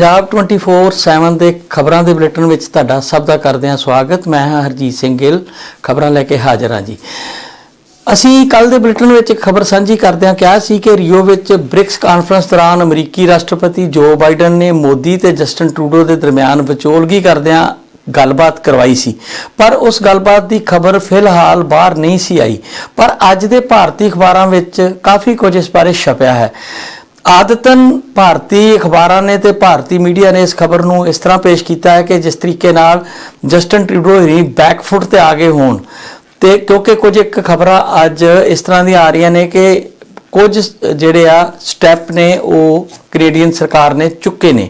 ਪੰਜਾਬ 24/7 ਦੇ ਖਬਰਾਂ ਦੇ ਬੁਲੇਟਿਨ ਵਿੱਚ ਤੁਹਾਡਾ ਸਭ ਦਾ ਕਰਦੇ ਹਾਂ ਸਵਾਗਤ। ਮੈਂ ਹਾਂ ਹਰਜੀਤ ਸਿੰਘ ਗਿੱਲ, ਖਬਰਾਂ ਲੈ ਕੇ ਹਾਜ਼ਰ ਹਾਂ ਜੀ। ਅਸੀਂ ਕੱਲ ਦੇ ਬੁਲੇਟਿਨ ਵਿੱਚ ਇੱਕ ਖਬਰ ਸਾਂਝੀ ਕਰਦਿਆਂ ਕਿਹਾ ਸੀ ਕਿ ਰੀਓ ਵਿੱਚ ਬ੍ਰਿਕਸ ਕਾਨਫਰੰਸ ਦੌਰਾਨ ਅਮਰੀਕੀ ਰਾਸ਼ਟਰਪਤੀ ਜੋ ਬਾਈਡਨ ਨੇ ਮੋਦੀ ਤੇ ਜਸਟਨ ਟਰੂਡੋ ਦੇ ਦਰਮਿਆਨ ਵਿਚੋਲਗੀ ਕਰਦਿਆਂ ਗੱਲਬਾਤ ਕਰਵਾਈ ਸੀ। ਪਰ ਉਸ ਗੱਲਬਾਤ ਦੀ ਖਬਰ ਫਿਲਹਾਲ ਬਾਹਰ ਨਹੀਂ ਸੀ ਆਈ। ਪਰ ਅੱਜ ਦੇ ਭਾਰਤੀ ਅਖਬਾਰਾਂ ਵਿੱਚ ਕਾਫੀ ਕੁਝ ਇਸ ਬਾਰੇ ਛਪਿਆ ਹੈ। ਆਦਤਨ ਭਾਰਤੀ ਅਖਬਾਰਾਂ ਨੇ ਤੇ ਭਾਰਤੀ ਮੀਡੀਆ ਨੇ ਇਸ ਖਬਰ ਨੂੰ ਇਸ ਤਰ੍ਹਾਂ ਪੇਸ਼ ਕੀਤਾ ਹੈ ਕਿ ਜਿਸ ਤਰੀਕੇ ਨਾਲ ਜਸਟਨ ਟਰੂਡੋ ਹੀ ਬੈਕਫੁੱਟ ਤੇ ਆ ਗਏ ਹੋਣ। ਤੇ ਕਿਉਂਕਿ ਕੁਝ ਇੱਕ ਖਬਰਾਂ ਅੱਜ ਇਸ ਤਰ੍ਹਾਂ ਦੀਆਂ ਆ ਰਹੀਆਂ ਨੇ ਕਿ ਕੁਝ ਜਿਹੜੇ ਆ ਸਟੈਪ ਨੇ ਉਹ ਕੈਨੇਡੀਅਨ ਸਰਕਾਰ ਨੇ ਚੁੱਕੇ ਨੇ।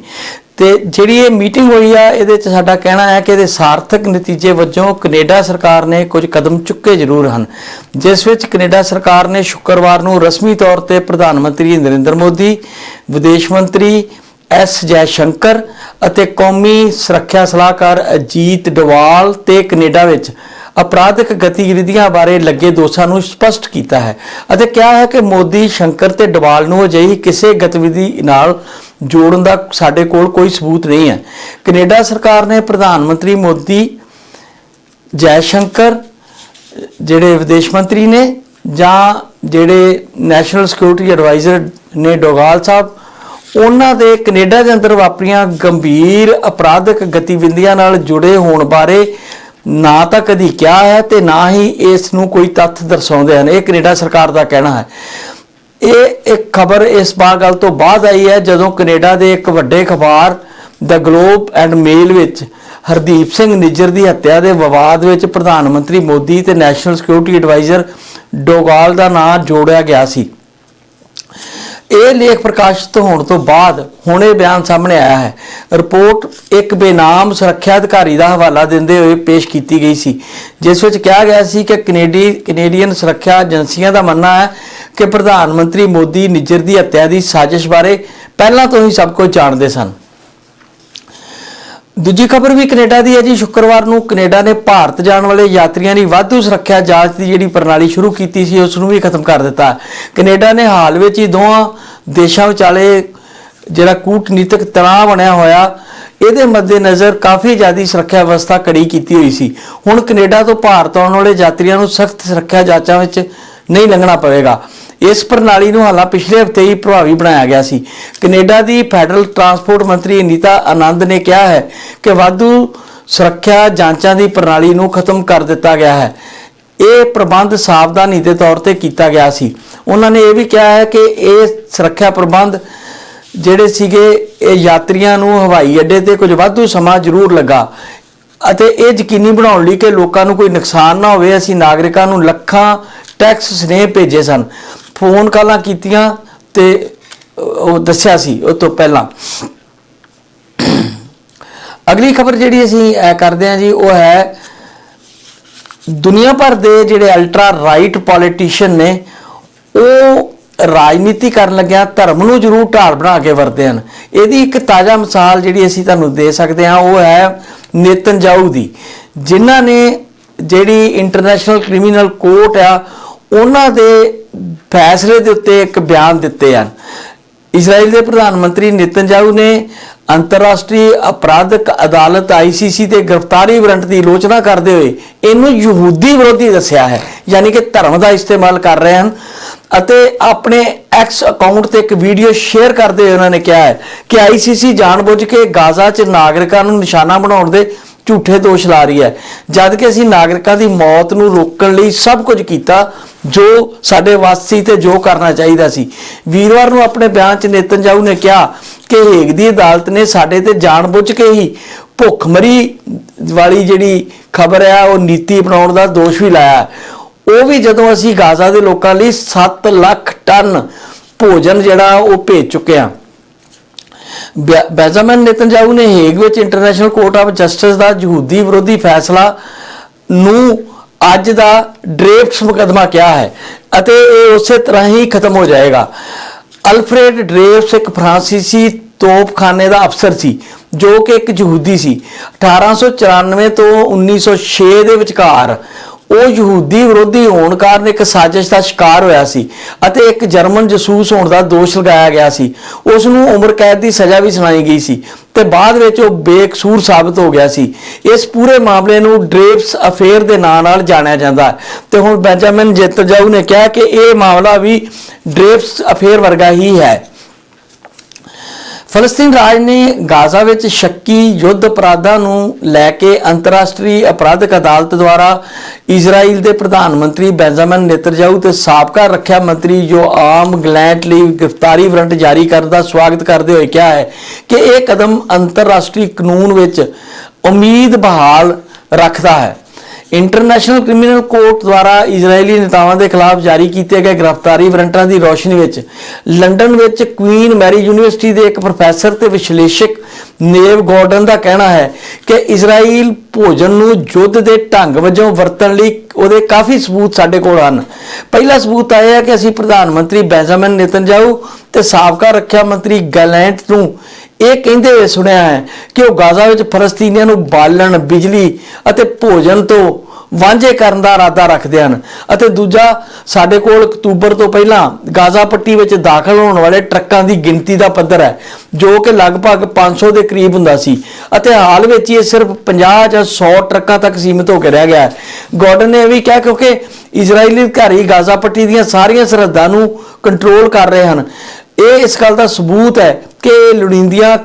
ਤੇ ਜਿਹੜੀ ਇਹ ਮੀਟਿੰਗ ਹੋਈ ਆ, ਇਹਦੇ ਚ ਸਾਡਾ ਕਹਿਣਾ ਹੈ ਕਿ ਇਹਦੇ ਸਾਰਥਕ ਨਤੀਜੇ ਵਜੋਂ ਕੈਨੇਡਾ ਸਰਕਾਰ ਨੇ ਕੁਝ ਕਦਮ ਚੁੱਕੇ ਜ਼ਰੂਰ ਹਨ। ਜਿਸ ਵਿੱਚ ਕੈਨੇਡਾ ਸਰਕਾਰ ਨੇ ਸ਼ੁੱਕਰਵਾਰ ਨੂੰ ਰਸਮੀ ਤੌਰ ਤੇ ਪ੍ਰਧਾਨ ਮੰਤਰੀ ਨਰਿੰਦਰ ਮੋਦੀ, ਵਿਦੇਸ਼ ਮੰਤਰੀ ਐਸ ਜੈ ਸ਼ੰਕਰ ਅਤੇ ਕੌਮੀ ਸੁਰੱਖਿਆ ਸਲਾਹਕਾਰ ਅਜੀਤ ਡਵਾਲ ਤੇ ਕੈਨੇਡਾ ਵਿੱਚ ਅਪਰਾਧਿਕ ਗਤੀਵਿਧੀਆਂ ਬਾਰੇ ਲੱਗੇ ਦੋਸ਼ਾਂ ਨੂੰ ਸਪਸ਼ਟ ਕੀਤਾ ਹੈ ਅਤੇ ਕਿਹਾ ਹੈ ਕਿ ਮੋਦੀ, ਸ਼ੰਕਰ ਤੇ ਡਵਾਲ ਨੂੰ ਅਜਿਹੀ ਕਿਸੇ ਗਤੀਵਿਧੀ ਨਾਲ ਜੋੜਨ ਦਾ ਸਾਡੇ ਕੋਲ ਕੋਈ ਸਬੂਤ ਨਹੀਂ ਹੈ। ਕੈਨੇਡਾ ਸਰਕਾਰ ਨੇ ਪ੍ਰਧਾਨ ਮੰਤਰੀ ਮੋਦੀ, ਜੈ ਸ਼ੰਕਰ, ਜਿਹੜੇ ਵਿਦੇਸ਼ ਮੰਤਰੀ ਨੇ ਜਾਂ ਜਿਹੜੇ ਨੈਸ਼ਨਲ ਸਿਕਿਉਰਿਟੀ ਐਡਵਾਈਜ਼ਰ ਨੇ ਡੋਗਾਲ ਸਾਹਿਬ, ਉਹਨਾਂ ਦੇ ਕੈਨੇਡਾ ਦੇ ਅੰਦਰ ਵਾਪਰੀਆਂ ਗੰਭੀਰ ਅਪਰਾਧਿਕ ਗਤੀਵਿਧੀਆਂ ਨਾਲ ਜੁੜੇ ਹੋਣ ਬਾਰੇ ਨਾ ਤਾਂ ਕਦੀ ਕਿਹਾ ਹੈ ਤੇ ਨਾ ਹੀ ਇਸ ਨੂੰ ਕੋਈ ਤੱਥ ਦਰਸਾਉਂਦੇ ਹਨ। ਇਹ ਕੈਨੇਡਾ ਸਰਕਾਰ ਦਾ ਕਹਿਣਾ ਹੈ। ਇਹ ਇੱਕ ਖਬਰ ਇਸ ਬਾਰ ਗੱਲ ਤੋਂ ਬਾਅਦ ਆਈ ਹੈ, ਜਦੋਂ ਕੈਨੇਡਾ ਦੇ ਇੱਕ ਵੱਡੇ ਅਖਬਾਰ ਦ ਗਲੋਬ ਐਂਡ ਮੇਲ ਵਿੱਚ ਹਰਦੀਪ ਸਿੰਘ ਨਿੱਜਰ ਦੀ ਹੱਤਿਆ ਦੇ ਵਿਵਾਦ ਵਿੱਚ ਪ੍ਰਧਾਨ ਮੰਤਰੀ ਮੋਦੀ ਤੇ ਨੈਸ਼ਨਲ ਸਿਕਿਉਰਿਟੀ ਐਡਵਾਈਜ਼ਰ ਡੋਗਾਲ ਦਾ ਨਾਂ ਜੋੜਿਆ ਗਿਆ ਸੀ। ਇਹ ਲੇਖ ਪ੍ਰਕਾਸ਼ਿਤ ਹੋਣ ਤੋਂ ਬਾਅਦ ਹੁਣ ਇਹ ਬਿਆਨ ਸਾਹਮਣੇ ਆਇਆ ਹੈ। ਰਿਪੋਰਟ ਇੱਕ ਬੇਨਾਮ ਸੁਰੱਖਿਆ ਅਧਿਕਾਰੀ ਦਾ ਹਵਾਲਾ ਦਿੰਦੇ ਹੋਏ ਪੇਸ਼ ਕੀਤੀ ਗਈ ਸੀ, ਜਿਸ ਵਿੱਚ ਕਿਹਾ ਗਿਆ ਸੀ ਕਿ ਕੈਨੇਡੀ, ਕੈਨੇਡੀਅਨ ਸੁਰੱਖਿਆ ਏਜੰਸੀਆਂ ਦਾ ਮੰਨਣਾ ਹੈ ਕਿ ਪ੍ਰਧਾਨ ਮੰਤਰੀ ਮੋਦੀ ਨਿੱਜਰ ਦੀ ਹੱਤਿਆ ਦੀ ਸਾਜ਼ਿਸ਼ ਬਾਰੇ ਪਹਿਲਾਂ ਤੋਂ ਹੀ ਸਭ ਕੁਝ ਜਾਣਦੇ ਸਨ। ਦੂਜੀ ਖਬਰ ਵੀ ਕੈਨੇਡਾ ਦੀ ਹੈ ਜੀ। ਸ਼ੁੱਕਰਵਾਰ ਨੂੰ ਕੈਨੇਡਾ ਨੇ ਭਾਰਤ ਜਾਣ ਵਾਲੇ ਯਾਤਰੀਆਂ ਦੀ ਵਾਧੂ ਸੁਰੱਖਿਆ ਜਾਂਚ ਦੀ ਜਿਹੜੀ ਪ੍ਰਣਾਲੀ ਸ਼ੁਰੂ ਕੀਤੀ ਸੀ, ਉਸ ਨੂੰ ਵੀ ਖਤਮ ਕਰ ਦਿੱਤਾ। ਕੈਨੇਡਾ ਨੇ ਹਾਲ ਵਿੱਚ ਹੀ ਦੋਵਾਂ ਦੇਸ਼ਾਂ ਵਿਚਾਲੇ ਜਿਹੜਾ ਕੂਟਨੀਤਿਕ ਤਣਾਅ ਬਣਿਆ ਹੋਇਆ, ਇਹਦੇ ਮੱਦੇਨਜ਼ਰ ਕਾਫੀ ਜ਼ਿਆਦੀ ਸੁਰੱਖਿਆ ਵਿਵਸਥਾ ਕੜੀ ਕੀਤੀ ਹੋਈ ਸੀ। ਹੁਣ ਕੈਨੇਡਾ ਤੋਂ ਭਾਰਤ ਆਉਣ ਵਾਲੇ ਯਾਤਰੀਆਂ ਨੂੰ ਸਖਤ ਸੁਰੱਖਿਆ ਜਾਂਚਾਂ ਵਿੱਚ ਨਹੀਂ ਲੰਘਣਾ ਪਵੇਗਾ। ਇਸ ਪ੍ਰਣਾਲੀ ਨੂੰ ਹਾਲਾਂ ਪਿਛਲੇ ਹਫ਼ਤੇ ਹੀ ਪ੍ਰਭਾਵੀ ਬਣਾਇਆ ਗਿਆ ਸੀ। ਕੈਨੇਡਾ ਦੀ ਫੈਡਰਲ ਟਰਾਂਸਪੋਰਟ ਮੰਤਰੀ ਅਨੀਤਾ ਆਨੰਦ ਨੇ ਕਿਹਾ ਹੈ ਕਿ ਵਾਧੂ ਸੁਰੱਖਿਆ ਜਾਂਚਾਂ ਦੀ ਪ੍ਰਣਾਲੀ ਨੂੰ ਖਤਮ ਕਰ ਦਿੱਤਾ ਗਿਆ ਹੈ। ਇਹ ਪ੍ਰਬੰਧ ਸਾਵਧਾਨੀ ਦੇ ਤੌਰ ਤੇ ਕੀਤਾ ਗਿਆ ਸੀ। ਉਹਨਾਂ ਨੇ ਇਹ ਵੀ ਕਿਹਾ ਹੈ ਕਿ ਇਹ ਸੁਰੱਖਿਆ ਪ੍ਰਬੰਧ ਜਿਹੜੇ ਸੀਗੇ, ਇਹ ਯਾਤਰੀਆਂ ਨੂੰ ਹਵਾਈ ਅੱਡੇ ਤੇ ਕੁਝ ਵਾਧੂ ਸਮਾਂ ਜ਼ਰੂਰ ਲੱਗਾ ਅਤੇ ਇਹ ਯਕੀਨੀ ਬਣਾਉਣ ਲਈ ਕਿ ਲੋਕਾਂ ਨੂੰ ਕੋਈ ਨੁਕਸਾਨ ਨਾ ਹੋਵੇ, ਅਸੀਂ ਨਾਗਰਿਕਾਂ ਨੂੰ ਲੱਖਾਂ ਟੈਕਸ ਸਨੇਹ ਭੇਜੇ ਸਨ। ਫੋਨ ਕਾਲਾਂ ਕੀਤੀਆਂ ਤੇ ਉਹ ਦੱਸਿਆ ਸੀ ਉਹ ਤੋਂ ਪਹਿਲਾਂ। ਅਗਲੀ ਖਬਰ ਜਿਹੜੀ ਅਸੀਂ ਅਹ, ਕਰਦੇ ਹਾਂ ਜੀ ਉਹ ਹੈ ਦੁਨੀਆ ਭਰ ਦੇ ਜਿਹੜੇ ਅਲਟਰਾ ਰਾਈਟ ਪੋਲੀਟੀਸ਼ੀਅਨ ਨੇ ਉਹ ਰਾਜਨੀਤੀ ਕਰਨ ਲੱਗਿਆ ਧਰਮ ਨੂੰ ਜ਼ਰੂਰ ਢਾਲ ਬਣਾ ਕੇ ਵਰਤੇ ਹਨ। ਇਹਦੀ ਇੱਕ ਤਾਜ਼ਾ ਮਿਸਾਲ ਜਿਹੜੀ ਅਸੀਂ ਤੁਹਾਨੂੰ ਦੇ ਸਕਦੇ ਹਾਂ ਉਹ ਹੈ ਨੇਤਨਜਾਊ ਦੀ। ਜਿਨ੍ਹਾਂ ਨੇ ਜਿਹੜੀ ਇੰਟਰਨੈਸ਼ਨਲ ਕ੍ਰਿਮੀਨਲ ਕੋਰਟ ਆ ਉਹਨਾਂ ਦੇ ਫੈਸਲੇ ਦੇ ਉੱਤੇ ਇੱਕ ਬਿਆਨ ਦਿੱਤੇ ਹਨ। ਇਜ਼ਰਾਈਲ ਦੇ ਪ੍ਰਧਾਨ ਮੰਤਰੀ ਨੇਤਨਜਾਊ ਨੇ ਅੰਤਰਰਾਸ਼ਟਰੀ ਅਪਰਾਧਕ ਅਦਾਲਤ ICC ਤੇ ਗ੍ਰਿਫਤਾਰੀ ਵਾਰੰਟ ਦੀ ਆਲੋਚਨਾ ਕਰਦੇ ਹੋਏ ਇਹਨੂੰ ਯਹੂਦੀ ਵਿਰੋਧੀ ਦੱਸਿਆ ਹੈ, ਯਾਨੀ ਕਿ ਧਰਮ ਦਾ ਇਸਤੇਮਾਲ ਕਰ ਰਹੇ ਹਨ ਅਤੇ ਆਪਣੇ ਐਕਸ ਅਕਾਊਂਟ ਤੇ ਇੱਕ ਵੀਡੀਓ ਸ਼ੇਅਰ ਕਰਦੇ ਹੋਏ ਉਹਨਾਂ ਨੇ ਕਿਹਾ ਹੈ ਕਿ ICC ਜਾਣਬੁੱਝ ਕੇ ਗਾਜ਼ਾ 'ਚ ਨਾਗਰਿਕਾਂ ਨੂੰ ਨਿਸ਼ਾਨਾ ਬਣਾਉਣ ਦੇ ਝੂਠੇ ਦੋਸ਼ ਲਾ ਰਹੀ ਹੈ, ਜਦ ਕਿ ਅਸੀਂ ਨਾਗਰਿਕਾਂ ਦੀ ਮੌਤ ਨੂੰ ਰੋਕਣ ਲਈ ਸਭ ਕੁਝ ਕੀਤਾ ਜੋ ਸਾਡੇ ਵਾਸੀ ਤੇ ਜੋ ਕਰਨਾ ਚਾਹੀਦਾ ਸੀ। ਵੀਰਵਾਰ ਨੂੰ ਆਪਣੇ ਬਿਆਨ 'ਚ ਨੇਤਨਜਾਊ ਨੇ ਕਿਹਾ ਕਿ ਹੇਗ ਦੀ ਅਦਾਲਤ ਨੇ ਸਾਡੇ ਤੇ ਜਾਣਬੁੱਝ ਕੇ ਹੀ ਭੁੱਖਮਰੀ ਵਾਲੀ ਜਿਹੜੀ ਖਬਰ ਹੈ ਉਹ ਨੀਤੀ ਅਪਣਾਉਣ ਦਾ ਦੋਸ਼ ਵੀ ਲਾਇਆ। ਉਹ ਵੀ ਜਦੋਂ ਅਸੀਂ ਗਾਜ਼ਾ ਦੇ ਲੋਕਾਂ ਲਈ 7 ਲੱਖ ਟਨ ਭੋਜਨ ਜਿਹੜਾ, ਉਹ ਭੇਜ ਚੁੱਕੇ ਹਾਂ। ਬੈ- ਬੈਂਜਾਮਿਨ ਨੇਤਨਜਾਊ ਨੇ ਹੇਗ ਵਿੱਚ ਇੰਟਰਨੈਸ਼ਨਲ ਕੋਰਟ ਆਫ ਜਸਟਿਸ ਦਾ ਯਹੂਦੀ ਵਿਰੋਧੀ ਫੈਸਲਾ ਨੂੰ ਅੱਜ ਦਾ ਡਰੇਫਟਸ ਮੁਕਦਮਾ ਕਿਹਾ ਹੈ? ਅਤੇ ਇਹ ਉਸੇ ਤਰ੍ਹਾਂ ਹੀ ਖਤਮ ਹੋ ਜਾਏਗਾ। ਅਲਫਰੇਡ ਡਰੇਫਸ ਇੱਕ ਫਰਾਂਸੀਸੀ ਤੋਪਖਾਨੇ ਦਾ ਅਫਸਰ ਸੀ, ਜੋ ਕਿ ਇੱਕ ਯਹੂਦੀ ਸੀ। 1894 ਤੋਂ 1906 ਦੇ ਵਿਚਕਾਰ ਉਹ ਯਹੂਦੀ ਵਿਰੋਧੀ ਹੋਣ ਕਾਰਨ ਇੱਕ ਸਾਜ਼ਿਸ਼ ਦਾ ਸ਼ਿਕਾਰ ਹੋਇਆ ਸੀ ਅਤੇ ਇੱਕ ਜਰਮਨ ਜਸੂਸ ਹੋਣ ਦਾ ਦੋਸ਼ ਲਗਾਇਆ ਗਿਆ ਸੀ। ਉਸ ਨੂੰ ਉਮਰ ਕੈਦ ਦੀ ਸਜ਼ਾ ਵੀ ਸੁਣਾਈ ਗਈ ਸੀ ਤੇ ਬਾਅਦ ਵਿੱਚ ਉਹ ਬੇਕਸੂਰ ਸਾਬਤ ਹੋ ਗਿਆ ਸੀ। ਇਸ ਪੂਰੇ ਮਾਮਲੇ ਨੂੰ ਡ੍ਰੇਪਸ ਅਫੇਅਰ ਦੇ ਨਾਂ ਨਾਲ ਜਾਣਿਆ ਜਾਂਦਾ। ਹੈ ਤੇ ਹੁਣ ਬੈਂਜਾਮਿਨ ਜੇਤਰਜਾਊ ਨੇ ਕਿਹਾ ਕਿ ਇਹ ਮਾਮਲਾ ਵੀ ਡ੍ਰੇਪਸ ਅਫੇਅਰ ਵਰਗਾ ਹੀ ਹੈ। ਫਲਸਤੀਨ ਰਾਜ ਨੇ ਗਾਜ਼ਾ ਵਿੱਚ ਸ਼ੱਕੀ ਯੁੱਧ ਅਪਰਾਧਾਂ ਨੂੰ ਲੈ ਕੇ ਅੰਤਰਰਾਸ਼ਟਰੀ ਅਪਰਾਧਿਕ ਅਦਾਲਤ ਦੁਆਰਾ ਇਜ਼ਰਾਈਲ ਦੇ ਪ੍ਰਧਾਨ ਮੰਤਰੀ ਬੈਂਜਾਮਿਨ ਨੇਤਰਜਾਊ ਤੇ ਸਾਬਕਾ ਰੱਖਿਆ ਮੰਤਰੀ ਯੋਆਮ ਗਲੈਂਟ ਲਈ ਗ੍ਰਿਫਤਾਰੀ ਵਾਰੰਟ ਜਾਰੀ ਕਰਨ ਦਾ ਸਵਾਗਤ ਕਰਦੇ ਹੋਏ ਕਿਹਾ ਹੈ ਕਿ ਇਹ ਕਦਮ ਅੰਤਰਰਾਸ਼ਟਰੀ ਕਾਨੂੰਨ ਵਿੱਚ ਉਮੀਦ ਬਹਾਲ ਰੱਖਦਾ ਹੈ। ਇੰਟਰਨੈਸ਼ਨਲ ਕ੍ਰਿਮੀਨਲ ਕੋਰਟ ਦੁਆਰਾ ਇਜ਼ਰਾਈਲੀ ਨੇਤਾਵਾਂ ਦੇ ਖਿਲਾਫ ਜਾਰੀ ਕੀਤੇ ਗਏ ਗ੍ਰਿਫਤਾਰੀ ਵਾਰੰਟਾਂ ਦੀ ਰੌਸ਼ਨੀ ਵਿੱਚ ਲੰਡਨ ਵਿੱਚ ਕੁਈਨ ਮੈਰੀ ਯੂਨੀਵਰਸਿਟੀ ਦੇ ਇੱਕ ਪ੍ਰੋਫੈਸਰ ਤੇ ਵਿਸ਼ਲੇਸ਼ਕ ਨੇਵ ਗਾਰਡਨ ਦਾ ਕਹਿਣਾ ਹੈ ਕਿ ਇਜ਼ਰਾਈਲ ਭੋਜਨ ਨੂੰ ਯੁੱਧ ਦੇ ਢੰਗ ਵਜੋਂ ਵਰਤਣ ਲਈ ਉਹਦੇ ਕਾਫੀ ਸਬੂਤ ਸਾਡੇ ਕੋਲ ਹਨ। ਪਹਿਲਾ ਸਬੂਤ ਇਹ ਹੈ ਕਿ ਅਸੀਂ ਪ੍ਰਧਾਨ ਮੰਤਰੀ ਬੈਂਜਾਮਿਨ ਨੇਤਨਯਾਹੂ ਤੇ ਸਾਬਕਾ ਰੱਖਿਆ ਮੰਤਰੀ ਗੈਲੈਂਟ ਨੂੰ ਇਹ ਕਹਿੰਦੇ ਹੋਏ ਸੁਣਿਆ ਹੈ ਕਿ ਉਹ ਗਾਜ਼ਾ ਵਿੱਚ ਫਲਸਤੀਨੀਆਂ ਨੂੰ ਬਾਲਣ, ਬਿਜਲੀ ਅਤੇ ਭੋਜਨ ਤੋਂ ਵਾਂਝੇ ਕਰਨ ਦਾ ਇਰਾਦਾ ਰੱਖਦੇ ਹਨ ਅਤੇ ਦੂਜਾ, ਸਾਡੇ ਕੋਲ ਅਕਤੂਬਰ ਤੋਂ ਪਹਿਲਾਂ ਗਾਜ਼ਾ ਪੱਟੀ ਵਿੱਚ ਦਾਖਲ ਹੋਣ ਵਾਲੇ ਟਰੱਕਾਂ ਦੀ ਗਿਣਤੀ ਦਾ ਪੱਧਰ ਹੈ, ਜੋ ਕਿ ਲਗਭਗ 500 ਦੇ ਕਰੀਬ ਹੁੰਦਾ ਸੀ ਅਤੇ ਹਾਲ ਵਿੱਚ ਹੀ ਇਹ ਸਿਰਫ 50 ਜਾਂ 100 ਟਰੱਕਾਂ ਤੱਕ ਸੀਮਿਤ ਹੋ ਕੇ ਰਹਿ ਗਿਆ ਹੈ। ਗਾਰਡਨ ਨੇ ਇਹ ਵੀ ਕਿਹਾ ਕਿਉਂਕਿ ਇਜ਼ਰਾਈਲੀ ਅਧਿਕਾਰੀ ਗਾਜ਼ਾ ਪੱਟੀ ਦੀਆਂ ਸਾਰੀਆਂ ਸਰਹੱਦਾਂ ਨੂੰ ਕੰਟਰੋਲ ਕਰ ਰਹੇ ਹਨ। ਇਹ ਇਸ ਗੱਲ ਦਾ ਸਬੂਤ ਹੈ ਕਿ ਇਹ ਲੋੜੀਂਦੀਆਂ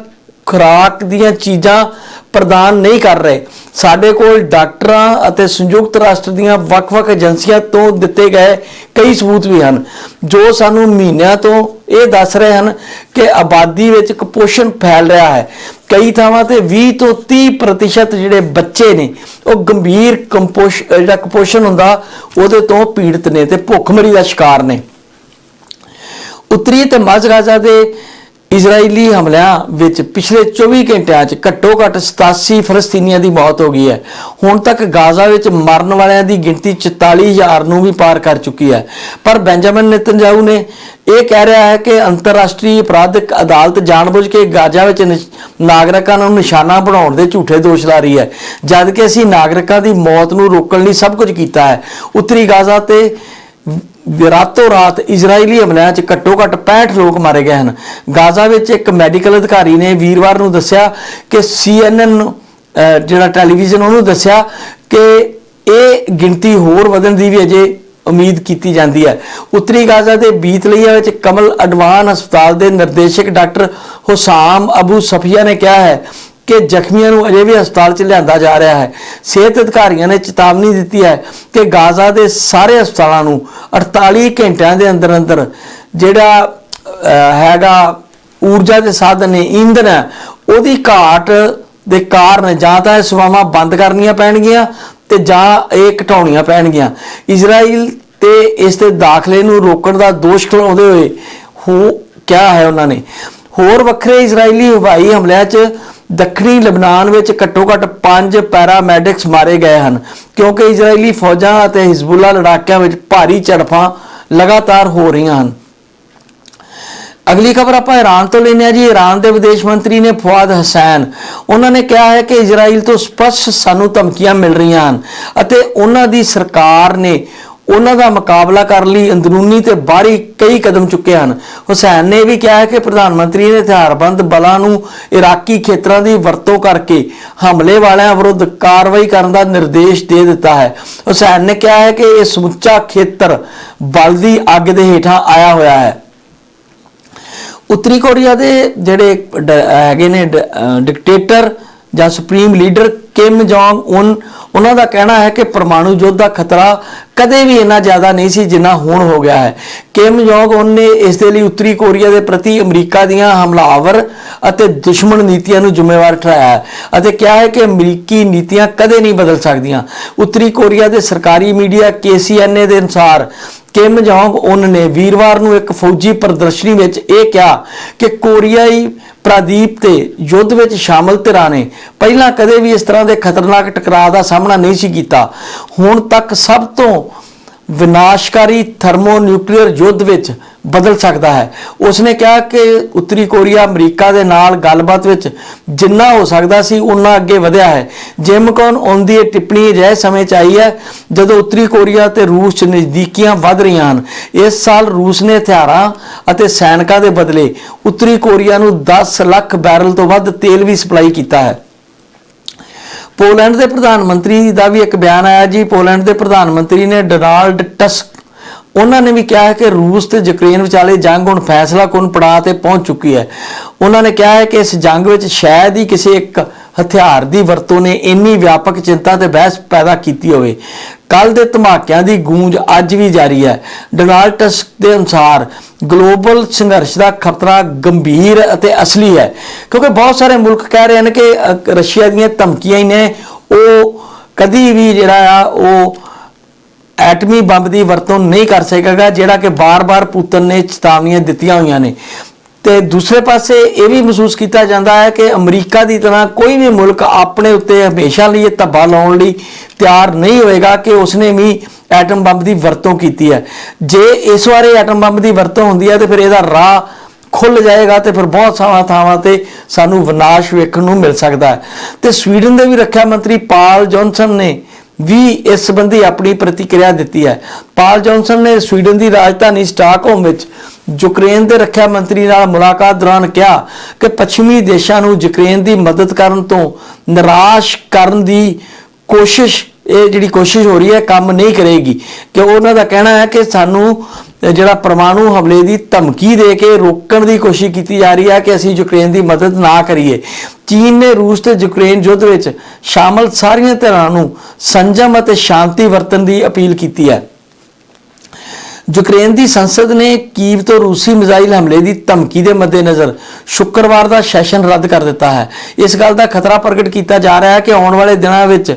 ਖੁਰਾਕ ਦੀਆਂ ਚੀਜ਼ਾਂ ਪ੍ਰਦਾਨ ਨਹੀਂ ਕਰ ਰਹੇ। ਸਾਡੇ ਕੋਲ ਡਾਕਟਰਾਂ ਅਤੇ ਸੰਯੁਕਤ ਰਾਸ਼ਟਰ ਦੀਆਂ ਵੱਖ-ਵੱਖ ਏਜੰਸੀਆਂ ਤੋਂ ਦਿੱਤੇ ਗਏ ਕਈ ਸਬੂਤ ਵੀ ਹਨ, ਜੋ ਸਾਨੂੰ ਮਹੀਨਿਆਂ ਤੋਂ ਇਹ ਦੱਸ ਰਹੇ ਹਨ ਕਿ ਆਬਾਦੀ ਵਿੱਚ ਕੁਪੋਸ਼ਣ ਫੈਲ ਰਿਹਾ ਹੈ। ਕਈ ਥਾਵਾਂ ਤੇ 20 ਤੋਂ 30% ਜਿਹੜੇ ਬੱਚੇ ਨੇ, ਉਹ ਗੰਭੀਰ ਕੰਪੋਸ਼, ਜਿਹੜਾ ਕੁਪੋਸ਼ਣ ਹੁੰਦਾ, ਉਹਦੇ ਤੋਂ ਪੀੜਤ ਨੇ ਤੇ ਭੁੱਖਮਰੀ ਦਾ ਸ਼ਿਕਾਰ ਨੇ। ਉੱਤਰੀ ਤੇ ਮੱਧ ਗਾਜ਼ਾ ਦੇ ਇਜ਼ਰਾਈਲੀ ਹਮਲਿਆਂ ਵਿੱਚ ਪਿਛਲੇ 24 ਘੰਟਿਆਂ 'ਚ ਘੱਟੋ-ਘੱਟ 87 ਫਲਸਤੀਨੀਆਂ ਦੀ ਮੌਤ ਹੋ ਗਈ ਹੈ। ਹੁਣ ਤੱਕ ਗਾਜ਼ਾ ਵਿੱਚ ਮਰਨ ਵਾਲਿਆਂ ਦੀ ਗਿਣਤੀ 44000 ਨੂੰ ਵੀ ਪਾਰ ਕਰ ਚੁੱਕੀ ਹੈ। ਪਰ ਬੈਂਜਾਮਿਨ ਨੇਤਨਯਾਹੂ ਨੇ ਇਹ ਕਹਿ ਰਿਹਾ ਹੈ ਕਿ ਅੰਤਰਰਾਸ਼ਟਰੀ ਅਪਰਾਧਿਕ ਅਦਾਲਤ ਜਾਣਬੁੱਝ ਕੇ ਗਾਜ਼ਾ ਵਿੱਚ ਨਿਸ਼- ਨਾਗਰਿਕਾਂ ਨੂੰ ਨਿਸ਼ਾਨਾ ਬਣਾਉਣ ਦੇ ਝੂਠੇ ਦੋਸ਼ ਲਾ ਰਹੀ ਹੈ। ਜਦ ਕਿ ਅਸੀਂ ਨਾਗਰਿਕਾਂ ਦੀ ਮੌਤ ਨੂੰ ਰੋਕਣ ਲਈ ਸਭ ਕੁਝ ਕੀਤਾ ਹੈ। ਉੱਤਰੀ ਗਾਜ਼ਾ ਤੇ ਰਾਤੋਂ ਰਾਤ ਇਜ਼ਰਾਈਲੀ ਹਮਲਿਆਂ 'ਚ ਘੱਟੋ-ਘੱਟ 65 ਲੋਕ ਮਾਰੇ ਗਏ ਹਨ। ਗਾਜ਼ਾ ਵਿੱਚ ਇੱਕ ਮੈਡੀਕਲ ਅਧਿਕਾਰੀ ਨੇ ਵੀਰਵਾਰ ਨੂੰ ਦੱਸਿਆ ਕਿ CNN ਜਿਹੜਾ ਟੈਲੀਵਿਜ਼ਨ ਉਹਨੂੰ ਦੱਸਿਆ ਕਿ ਇਹ ਗਿਣਤੀ ਹੋਰ ਵਧਣ ਦੀ ਵੀ ਅਜੇ ਉਮੀਦ ਕੀਤੀ ਜਾਂਦੀ ਹੈ। ਉੱਤਰੀ ਗਾਜ਼ਾ ਦੇ ਬੀਤਲਈਆ ਵਿੱਚ ਕਮਲ ਅਡਵਾਨ ਹਸਪਤਾਲ ਦੇ ਨਿਰਦੇਸ਼ਕ ਡਾਕਟਰ ਹੁਸਾਮ ਅਬੂ ਸਫੀਆ ਨੇ ਕਿਹਾ ਹੈ ਕਿ ਜ਼ਖਮੀਆਂ ਨੂੰ ਅਜੇ ਵੀ ਹਸਪਤਾਲ 'ਚ ਲਿਆਂਦਾ ਜਾ ਰਿਹਾ ਹੈ। ਸਿਹਤ ਅਧਿਕਾਰੀਆਂ ਨੇ ਚੇਤਾਵਨੀ ਦਿੱਤੀ ਹੈ ਕਿ ਗਾਜ਼ਾ ਦੇ ਸਾਰੇ ਹਸਪਤਾਲਾਂ ਨੂੰ 48 ਘੰਟਿਆਂ ਦੇ ਅੰਦਰ ਅੰਦਰ ਜਿਹੜਾ ਹੈਗਾ ਊਰਜਾ ਦੇ ਸਾਧਨ ਨੇ ਈਂਧਨ ਹੈ, ਉਹਦੀ ਘਾਟ ਦੇ ਕਾਰਨ ਜਾਂ ਤਾਂ ਇਹ ਸੇਵਾਵਾਂ ਬੰਦ ਕਰਨੀਆਂ ਪੈਣਗੀਆਂ ਤੇ ਜਾਂ ਇਹ ਘਟਾਉਣੀਆਂ ਪੈਣਗੀਆਂ। ਇਜ਼ਰਾਈਲ ਤੇ ਇਸ ਦੇ ਦਾਖਲੇ ਨੂੰ ਰੋਕਣ ਦਾ ਦੋਸ਼ ਖਲਾਉਂਦੇ ਹੋਏ ਹੋ ਕਿਹਾ ਹੈ ਉਹਨਾਂ ਨੇ। ਹੋਰ ਵੱਖਰੇ ਇਜ਼ਰਾਈਲੀ ਹਵਾਈ ਹਮਲਿਆਂ 'ਚ ਦੱਖਣੀ ਲਬਨਾਨ ਵਿੱਚ ਘੱਟੋ-ਘੱਟ 5 ਪੈਰਾਮੈਡਿਕਸ ਮਾਰੇ ਗਏ ਹਨ, ਕਿਉਂਕਿ ਇਜ਼ਰਾਈਲੀ ਫੌਜਾਂ ਅਤੇ ਹਿਜ਼ਬੁੱਲਾ ਲੜਾਕਿਆਂ ਵਿੱਚ ਭਾਰੀ ਝੜਪਾਂ ਲਗਾਤਾਰ ਹੋ ਰਹੀਆਂ ਹਨ। ਅਗਲੀ ਖਬਰ ਆਪਾਂ ਈਰਾਨ ਤੋਂ ਲੈਂਦੇ ਹਾਂ ਜੀ। ਈਰਾਨ ਦੇ ਵਿਦੇਸ਼ ਮੰਤਰੀ ਨੇ ਫੁਆਦ ਹਸੈਨ, ਉਹਨਾਂ ਨੇ ਕਿਹਾ ਹੈ ਕਿ ਇਜ਼ਰਾਈਲ ਤੋਂ ਸਪਸ਼ਟ ਸਾਨੂੰ ਧਮਕੀਆਂ ਮਿਲ ਰਹੀਆਂ ਹਨ ਅਤੇ ਉਹਨਾਂ ਦੀ ਸਰਕਾਰ ਨੇ ਉਹਨਾਂ ਦਾ ਮੁਕਾਬਲਾ ਕਰਨ ਲਈ, ਅੰਦਰੂਨੀ ਤੇ ਬਾਹਰੀ ਕਈ ਕਦਮ ਚੁੱਕੇ ਹਨ। ਹੁਸੈਨ ਨੇ ਇਹ ਵੀ ਕਿਹਾ ਹੈ ਕਿ ਪ੍ਰਧਾਨ ਮੰਤਰੀ ਨੇ ਹਥਿਆਰਬੰਦ ਬਲਾਂ ਨੂੰ ਇਰਾਕੀ ਖੇਤਰਾਂ ਦੀ ਵਰਤੋਂ ਕਰਕੇ ਹਮਲੇ ਵਾਲਿਆਂ ਵਿਰੁੱਧ ਕਾਰਵਾਈ ਕਰਨ ਦਾ ਨਿਰਦੇਸ਼ ਦੇ ਦਿੱਤਾ ਹੈ। ਹੁਸੈਨ ਨੇ ਕਿਹਾ ਹੈ ਕਿ ਇਹ ਸਮੁੱਚਾ ਖੇਤਰ ਬਲ ਦੀ ਅੱਗ ਦੇ ਹੇਠਾਂ ਆਇਆ ਹੋਇਆ ਹੈ। ਉੱਤਰੀ ਕੋਰੀਆ ਦੇ ਜਿਹੜੇ ਡ- ਹੈਗੇ ਨੇ ਡਿਕਟੇਟਰ ਜਾਂ ਸੁਪਰੀਮ ਲੀਡਰ ਕਿਮ ਜੋਂਗ ਉਨ, ਉਹਨਾਂ ਦਾ ਕਹਿਣਾ ਹੈ ਕਿ ਪਰਮਾਣੂ ਯੁੱਧ ਦਾ ਖਤਰਾ ਕਦੇ ਵੀ ਇੰਨਾ ਜ਼ਿਆਦਾ ਨਹੀਂ ਸੀ ਜਿੰਨਾ ਹੁਣ ਹੋ ਗਿਆ ਹੈ। ਕਿਮ ਜੋਂਗ ਉਨ ਨੇ ਇਸ ਦੇ ਲਈ ਉੱਤਰੀ ਕੋਰੀਆ ਦੇ ਪ੍ਰਤੀ ਅਮਰੀਕਾ ਦੀਆਂ ਹਮਲਾਵਰ ਅਤੇ ਦੁਸ਼ਮਣ ਨੀਤੀਆਂ ਨੂੰ ਜ਼ਿੰਮੇਵਾਰ ਠਹਿਰਾਇਆ ਹੈ ਅਤੇ ਕਿਹਾ ਹੈ ਕਿ ਅਮਰੀਕੀ ਨੀਤੀਆਂ ਕਦੇ ਨਹੀਂ ਬਦਲ ਸਕਦੀਆਂ। ਉੱਤਰੀ ਕੋਰੀਆ ਦੇ ਸਰਕਾਰੀ ਮੀਡੀਆ KCNA ਦੇ ਅਨੁਸਾਰ ਕਿਮ ਜੋਂਗ ਉਨ ਨੇ ਵੀਰਵਾਰ ਨੂੰ ਇੱਕ ਫੌਜੀ ਪ੍ਰਦਰਸ਼ਨੀ ਵਿੱਚ ਇਹ ਕਿਹਾ ਕਿ ਕੋਰੀਆਈ ਪ੍ਰਾਦੀਪ ਤੇ ਯੁੱਧ ਵਿੱਚ ਸ਼ਾਮਲ ਧਿਰਾਂ ਨੇ ਪਹਿਲਾਂ ਕਦੇ ਵੀ ਇਸ ਤਰ੍ਹਾਂ ਦੇ ਖਤਰਨਾਕ ਟਕਰਾਅ ਦਾ ਸਾਹਮਣਾ ਨਹੀਂ ਸੀ ਕੀਤਾ। ਹੁਣ ਤੱਕ ਸਭ ਤੋਂ ਵਿਨਾਸ਼ਕਾਰੀ ਥਰਮੋ ਨਿਊਕਲੀਅਰ ਯੁੱਧ ਵਿੱਚ ਬਦਲ ਸਕਦਾ ਹੈ। ਉਸਨੇ ਕਿਹਾ ਕਿ ਉੱਤਰੀ ਕੋਰੀਆ ਅਮਰੀਕਾ ਦੇ ਨਾਲ ਗੱਲਬਾਤ ਵਿੱਚ ਜਿੰਨਾ ਹੋ ਸਕਦਾ ਸੀ, ਉਨਾ ਅੱਗੇ ਵਧਿਆ ਹੈ। ਜਿਮਕੌਨ ਕੌਨ ਇਹ ਟਿੱਪਣੀ ਅਜਿਹੇ ਸਮੇਂ 'ਚ ਆਈ ਹੈ, ਜਦੋਂ ਉੱਤਰੀ ਕੋਰੀਆ ਤੇ ਰੂਸ 'ਚ ਨਜ਼ਦੀਕੀਆਂ ਵੱਧ ਰਹੀਆਂ ਹਨ। ਇਸ ਸਾਲ ਰੂਸ ਨੇ ਹਥਿਆਰਾਂ ਅਤੇ ਸੈਨਿਕਾਂ ਦੇ ਬਦਲੇ ਉੱਤਰੀ ਕੋਰੀਆ ਨੂੰ 10 ਲੱਖ ਬੈਰਲ ਤੋਂ ਵੱਧ ਤੇਲ ਵੀ ਸਪਲਾਈ ਕੀਤਾ ਹੈ। ਪੋਲੈਂਡ ਦੇ ਪ੍ਰਧਾਨ ਮੰਤਰੀ ਦਾ ਵੀ ਇੱਕ ਬਿਆਨ ਆਇਆ ਜੀ। ਪੋਲੈਂਡ ਦੇ ਪ੍ਰਧਾਨ ਮੰਤਰੀ ਨੇ ਡੋਨਾਲਡ ਟਸਕ ਉਹਨਾਂ ਨੇ ਵੀ ਕਿਹਾ ਹੈ ਕਿ ਰੂਸ ਤੇ ਯੂਕਰੇਨ ਵਿਚਾਲੇ ਜੰਗ ਹੁਣ ਫੈਸਲਾ ਕੁਨ ਪੜਾਅ ਤੇ ਪਹੁੰਚ ਚੁੱਕੀ ਹੈ। ਉਹਨਾਂ ਨੇ ਕਿਹਾ ਹੈ ਕਿ ਇਸ ਜੰਗ ਵਿੱਚ ਸ਼ਾਇਦ ਹੀ ਕਿਸੇ ਇੱਕ ਹਥਿਆਰ ਦੀ ਵਰਤੋਂ ਨੇ ਇੰਨੀ ਵਿਆਪਕ ਚਿੰਤਾ ਤੇ ਬਹਿਸ ਪੈਦਾ ਕੀਤੀ ਹੋਵੇ। ਕੱਲ ਦੇ ਧਮਾਕਿਆਂ ਦੀ ਗੂੰਜ ਅੱਜ ਵੀ ਜਾਰੀ ਹੈ। ਡੋਨਾਲਡ ਟਸਕ ਦੇ ਅਨੁਸਾਰ ਗਲੋਬਲ ਸੰਘਰਸ਼ ਦਾ ਖਤਰਾ ਗੰਭੀਰ ਅਤੇ ਅਸਲੀ ਹੈ, ਕਿਉਂਕਿ ਬਹੁਤ ਸਾਰੇ ਮੁਲਕ ਕਹਿ ਰਹੇ ਹਨ ਕਿ ਰਸ਼ੀਆ ਦੀਆਂ ਧਮਕੀਆਂ ਹੀ ਨੇ। ਉਹ ਕਦੀ ਵੀ ਜਿਹੜਾ ਆ, ਉਹ ਐਟਮੀ ਬੰਬ ਦੀ ਵਰਤੋਂ ਨਹੀਂ ਕਰ ਸਕੇਗਾ, ਜਿਹੜਾ ਕਿ ਬਾਰ-ਬਾਰ ਪੁਤਨ ਨੇ ਚੇਤਾਵਨੀਆਂ ਦਿੱਤੀਆਂ ਹੋਈਆਂ ਨੇ। ਤੇ ਦੂਸਰੇ ਪਾਸੇ ਇਹ ਵੀ ਮਹਿਸੂਸ ਕੀਤਾ ਜਾਂਦਾ ਹੈ ਕਿ ਅਮਰੀਕਾ ਦੀ ਤਰ੍ਹਾਂ ਕੋਈ ਵੀ ਮੁਲਕ ਆਪਣੇ ਉੱਤੇ ਹਮੇਸ਼ਾ ਲਈ ਇਹ ਧੱਬਾ ਲਾਉਣ ਲਈ ਤਿਆਰ ਨਹੀਂ ਹੋਏਗਾ ਕਿ ਉਸਨੇ ਵੀ ਐਟਮ ਬੰਬ ਦੀ ਵਰਤੋਂ ਕੀਤੀ ਹੈ। ਜੇ ਇਸ ਵਾਰੇ ਐਟਮ ਬੰਬ ਦੀ ਵਰਤੋਂ ਹੁੰਦੀ ਹੈ ਤੇ ਫਿਰ ਇਹਦਾ ਰਾਹ ਖੁੱਲ ਜਾਏਗਾ ਤੇ ਫਿਰ ਬਹੁਤ ਸਾਰਾ ਥਾਵਾਂ ਤੇ ਸਾਨੂੰ ਵਿਨਾਸ਼ ਵੇਖਣ ਨੂੰ ਮਿਲ ਸਕਦਾ ਹੈ। ਤੇ ਸਵੀਡਨ ਦੇ ਵੀ ਰੱਖਿਆ ਮੰਤਰੀ ਪਾਲ ਜੌਨਸਨ ਨੇ ਵੀ ਇਸ ਸੰਬੰਧੀ ਆਪਣੀ ਪ੍ਰਤੀਕਿਰਿਆ ਦਿੱਤੀ ਹੈ। ਪਾਲ ਜੌਨਸਨ ਨੇ ਸਵੀਡਨ ਦੀ ਰਾਜਧਾਨੀ ਸਟਾਕਹੋਮ ਵਿੱਚ ਯੂਕਰੇਨ ਦੇ ਰੱਖਿਆ ਮੰਤਰੀ ਨਾਲ ਮੁਲਾਕਾਤ ਦੌਰਾਨ ਕਿਹਾ ਕਿ ਪੱਛਮੀ ਦੇਸ਼ਾਂ ਨੂੰ ਯੂਕਰੇਨ ਦੀ ਮਦਦ ਕਰਨ ਤੋਂ ਨਿਰਾਸ਼ ਕਰਨ ਦੀ ਕੋਸ਼ਿਸ਼, ਇਹ ਜਿਹੜੀ ਕੋਸ਼ਿਸ਼ ਹੋ ਰਹੀ ਹੈ ਕੰਮ ਨਹੀਂ ਕਰੇਗੀ। ਕਿ ਉਹਨਾਂ ਦਾ ਕਹਿਣਾ ਹੈ ਕਿ ਸਾਨੂੰ ਜਿਹੜਾ ਪਰਮਾਣੂ ਹਮਲੇ ਦੀ ਧਮਕੀ ਦੇ ਕੇ ਰੋਕਣ ਦੀ ਕੋਸ਼ਿਸ਼ ਕੀਤੀ ਜਾ ਰਹੀ ਹੈ ਕਿ ਅਸੀਂ ਯੂਕਰੇਨ ਦੀ ਮਦਦ ਨਾ ਕਰੀਏ। ਚੀਨ ਨੇ ਰੂਸ ਤੇ ਯੂਕਰੇਨ ਯੁੱਧ ਵਿੱਚ ਸ਼ਾਮਲ ਸਾਰੀਆਂ ਧਿਰਾਂ ਨੂੰ ਸੰਜਮ ਅਤੇ ਸ਼ਾਂਤੀ ਵਰਤਣ ਦੀ ਅਪੀਲ ਕੀਤੀ ਹੈ। ਯੂਕਰੇਨ ਦੀ ਸੰਸਦ ਨੇ ਕੀਵ ਤੋਂ ਰੂਸੀ ਮਿਜ਼ਾਈਲ ਹਮਲੇ ਦੀ ਧਮਕੀ ਦੇ ਮੱਦੇਨਜ਼ਰ ਸ਼ੁੱਕਰਵਾਰ ਦਾ ਸੈਸ਼ਨ ਰੱਦ ਕਰ ਦਿੱਤਾ ਹੈ। ਇਸ ਗੱਲ ਦਾ ਖਤਰਾ ਪ੍ਰਗਟ ਕੀਤਾ ਜਾ ਰਿਹਾ ਹੈ ਕਿ ਆਉਣ ਵਾਲੇ ਦਿਨਾਂ ਵਿੱਚ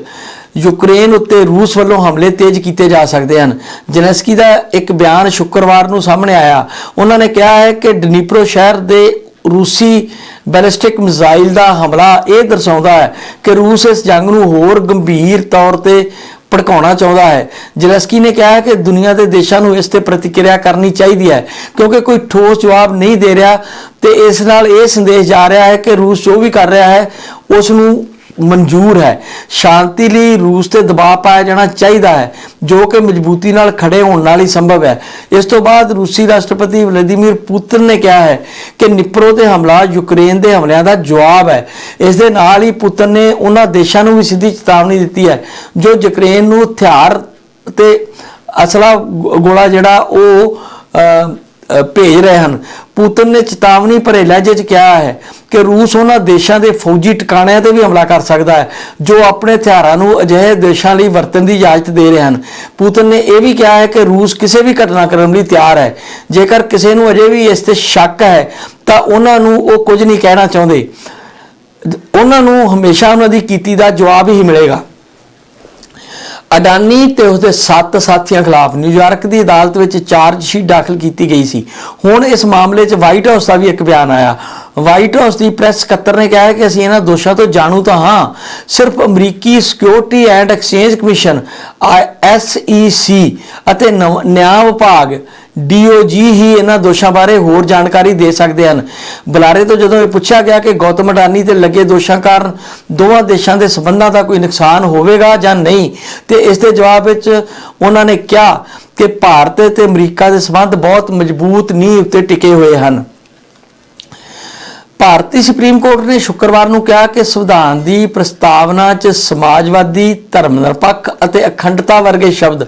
ਯੂਕਰੇਨ ਉੱਤੇ ਰੂਸ ਵੱਲੋਂ ਹਮਲੇ ਤੇਜ਼ ਕੀਤੇ ਜਾ ਸਕਦੇ ਹਨ। ਜ਼ੈਲੈਂਸਕੀ ਦਾ ਇੱਕ ਬਿਆਨ ਸ਼ੁੱਕਰਵਾਰ ਨੂੰ ਸਾਹਮਣੇ ਆਇਆ। ਉਹਨਾਂ ਨੇ ਕਿਹਾ ਹੈ ਕਿ ਡਨੀਪਰੋ ਸ਼ਹਿਰ ਦੇ ਰੂਸੀ ਬੈਲਿਸਟਿਕ ਮਿਜ਼ਾਈਲ ਦਾ ਹਮਲਾ ਇਹ ਦਰਸਾਉਂਦਾ ਹੈ ਕਿ ਰੂਸ ਇਸ ਜੰਗ ਨੂੰ ਹੋਰ ਗੰਭੀਰ ਤੌਰ ਤੇ ਭੜਕਾਉਣਾ ਚਾਹੁੰਦਾ ਹੈ। ਜ਼ੈਲੈਂਸਕੀ ਨੇ ਕਿਹਾ ਕਿ ਦੁਨੀਆ ਦੇ ਦੇਸ਼ਾਂ ਨੂੰ ਇਸ ਤੇ ਪ੍ਰਤੀਕਿਰਿਆ ਕਰਨੀ ਚਾਹੀਦੀ ਹੈ, ਕਿਉਂਕਿ ਕੋਈ ਠੋਸ ਜਵਾਬ ਨਹੀਂ ਦੇ ਰਿਹਾ ਤੇ ਇਸ ਨਾਲ ਇਹ ਸੰਦੇਸ਼ ਜਾ ਰਿਹਾ ਹੈ ਕਿ ਰੂਸ ਜੋ ਵੀ ਕਰ ਰਿਹਾ ਹੈ, ਉਸ ਨੂੰ ਮਨਜ਼ੂਰ ਹੈ। ਸ਼ਾਂਤੀ ਲਈ ਰੂਸ ਤੇ ਦਬਾਅ ਪਾਇਆ ਜਾਣਾ ਚਾਹੀਦਾ ਹੈ ਜੋ ਕਿ ਮਜ਼ਬੂਤੀ ਨਾਲ ਖੜੇ ਹੋਣ ਨਾਲ ਹੀ ਸੰਭਵ ਹੈ। ਇਸ ਤੋਂ ਬਾਅਦ ਰੂਸੀ ਰਾਸ਼ਟਰਪਤੀ ਵਲਾਦੀਮੀਰ ਪੁਤਿਨ ਨੇ ਕਿਹਾ ਹੈ ਕਿ ਨਿਪਰੋ ਤੇ ਹਮਲਾ ਯੂਕਰੇਨ ਦੇ ਹਮਲਿਆਂ ਦਾ ਜਵਾਬ ਹੈ। ਇਸ ਦੇ ਨਾਲ ਹੀ ਪੁਤਿਨ ਨੇ ਉਹਨਾਂ ਦੇਸ਼ਾਂ ਨੂੰ ਵੀ ਸਿੱਧੀ ਚੇਤਾਵਨੀ ਦਿੱਤੀ ਹੈ ਜੋ ਯੂਕਰੇਨ ਨੂੰ ਹਥਿਆਰ ਤੇ ਅਸਲਾ ਗੋਲਾ ਜਿਹੜਾ ਉਹ ਅ, ਭੇਜ ਰਹੇ ਹਨ। ਪੁਤਿਨ ਨੇ ਚੇਤਾਵਨੀ ਭਰੇ ਲਹਿਜੇ 'ਚ ਕਿਹਾ ਹੈ ਕਿ ਰੂਸ ਉਹਨਾਂ ਦੇਸ਼ਾਂ ਦੇ ਫੌਜੀ ਟਿਕਾਣਿਆਂ ਤੇ ਵੀ ਹਮਲਾ ਕਰ ਸਕਦਾ ਹੈ, ਜੋ ਆਪਣੇ ਹਥਿਆਰਾਂ ਨੂੰ ਅਜਿਹੇ ਦੇਸ਼ਾਂ ਲਈ ਵਰਤਣ ਦੀ ਇਜਾਜ਼ਤ ਦੇ ਰਹੇ ਹਨ। ਪੁਤਿਨ ਨੇ ਇਹ ਵੀ ਕਿਹਾ ਹੈ ਕਿ ਰੂਸ ਕਿਸੇ ਵੀ ਘਟਨਾਕ੍ਰਮ ਲਈ ਤਿਆਰ ਹੈ। ਜੇਕਰ ਕਿਸੇ ਨੂੰ ਅਜੇ ਵੀ ਇਸ ਤੇ ਸ਼ੱਕ ਹੈ, ਤਾਂ ਉਹਨਾਂ ਨੂੰ ਉਹ ਕੁਝ ਨਹੀਂ ਕਹਿਣਾ ਚਾਹੁੰਦੇ। ਉਹਨਾਂ ਨੂੰ ਹਮੇਸ਼ਾ ਉਹਨਾਂ ਦੀ ਕੀਤੀ ਦਾ ਜਵਾਬ ਹੀ ਮਿਲੇਗਾ। ਅਡਾਨੀ ਤੇ ਉਸਦੇ ਸੱਤ ਸਾਥੀਆਂ ਖਿਲਾਫ ਨਿਊਯਾਰਕ ਦੀ ਅਦਾਲਤ ਵਿੱਚ ਚਾਰਜ ਸ਼ੀਟ ਦਾਖਲ ਕੀਤੀ ਗਈ ਸੀ। ਹੁਣ ਇਸ ਮਾਮਲੇ 'ਚ ਵਾਈਟ ਹਾਊਸ ਦਾ ਵੀ ਇੱਕ ਬਿਆਨ ਆਇਆ। ਵਾਈਟ ਹਾਊਸ ਦੀ ਪ੍ਰੈਸ ਸਕੱਤਰ ਨੇ ਕਿਹਾ ਕਿ ਅਸੀਂ ਇਹਨਾਂ ਦੋਸ਼ਾਂ ਤੋਂ ਜਾਣੂ ਤਾਂ ਹਾਂ। ਸਿਰਫ ਅਮਰੀਕੀ security and exchange commission SEC ਅਤੇ ਨਵ- ਨਿਆਂ ਵਿਭਾਗ ਡੀਓਜੀ ਹੀ ਇਹਨਾਂ ਦੋਸ਼ਾਂ ਬਾਰੇ ਹੋਰ ਜਾਣਕਾਰੀ ਦੇ ਸਕਦੇ ਹਨ। ਬੁਲਾਰੇ ਤੋਂ ਜਦੋਂ ਇਹ ਪੁੱਛਿਆ ਗਿਆ ਕਿ ਗੌਤਮ ਅਡਾਨੀ ਤੇ ਲੱਗੇ ਦੋਸ਼ਾਂ ਕਾਰਨ ਦੋਵਾਂ ਦੇਸ਼ਾਂ ਦੇ ਸਬੰਧਾਂ ਦਾ ਕੋਈ ਨੁਕਸਾਨ ਹੋਵੇਗਾ ਜਾਂ ਨਹੀਂ, ਤੇ ਇਸ ਦੇ ਜਵਾਬ ਵਿੱਚ ਉਹਨਾਂ ਨੇ ਕਿਹਾ ਕਿ ਭਾਰਤ ਤੇ ਅਮਰੀਕਾ ਦੇ ਸਬੰਧ ਬਹੁਤ ਮਜ਼ਬੂਤ ਨੀਂਹ ਉੱਤੇ ਟਿਕੇ ਹੋਏ ਹਨ। ਭਾਰਤੀ ਸੁਪਰੀਮ ਕੋਰਟ ਨੇ ਸ਼ੁੱਕਰਵਾਰ ਨੂੰ ਕਿਹਾ ਕਿ ਸੰਵਿਧਾਨ ਦੀ ਪ੍ਰਸਤਾਵਨਾ 'ਚ ਸਮਾਜਵਾਦੀ ਧਰਮ ਨਿਰਪੱਖ ਅਤੇ ਅਖੰਡਤਾ ਵਰਗੇ ਸ਼ਬਦ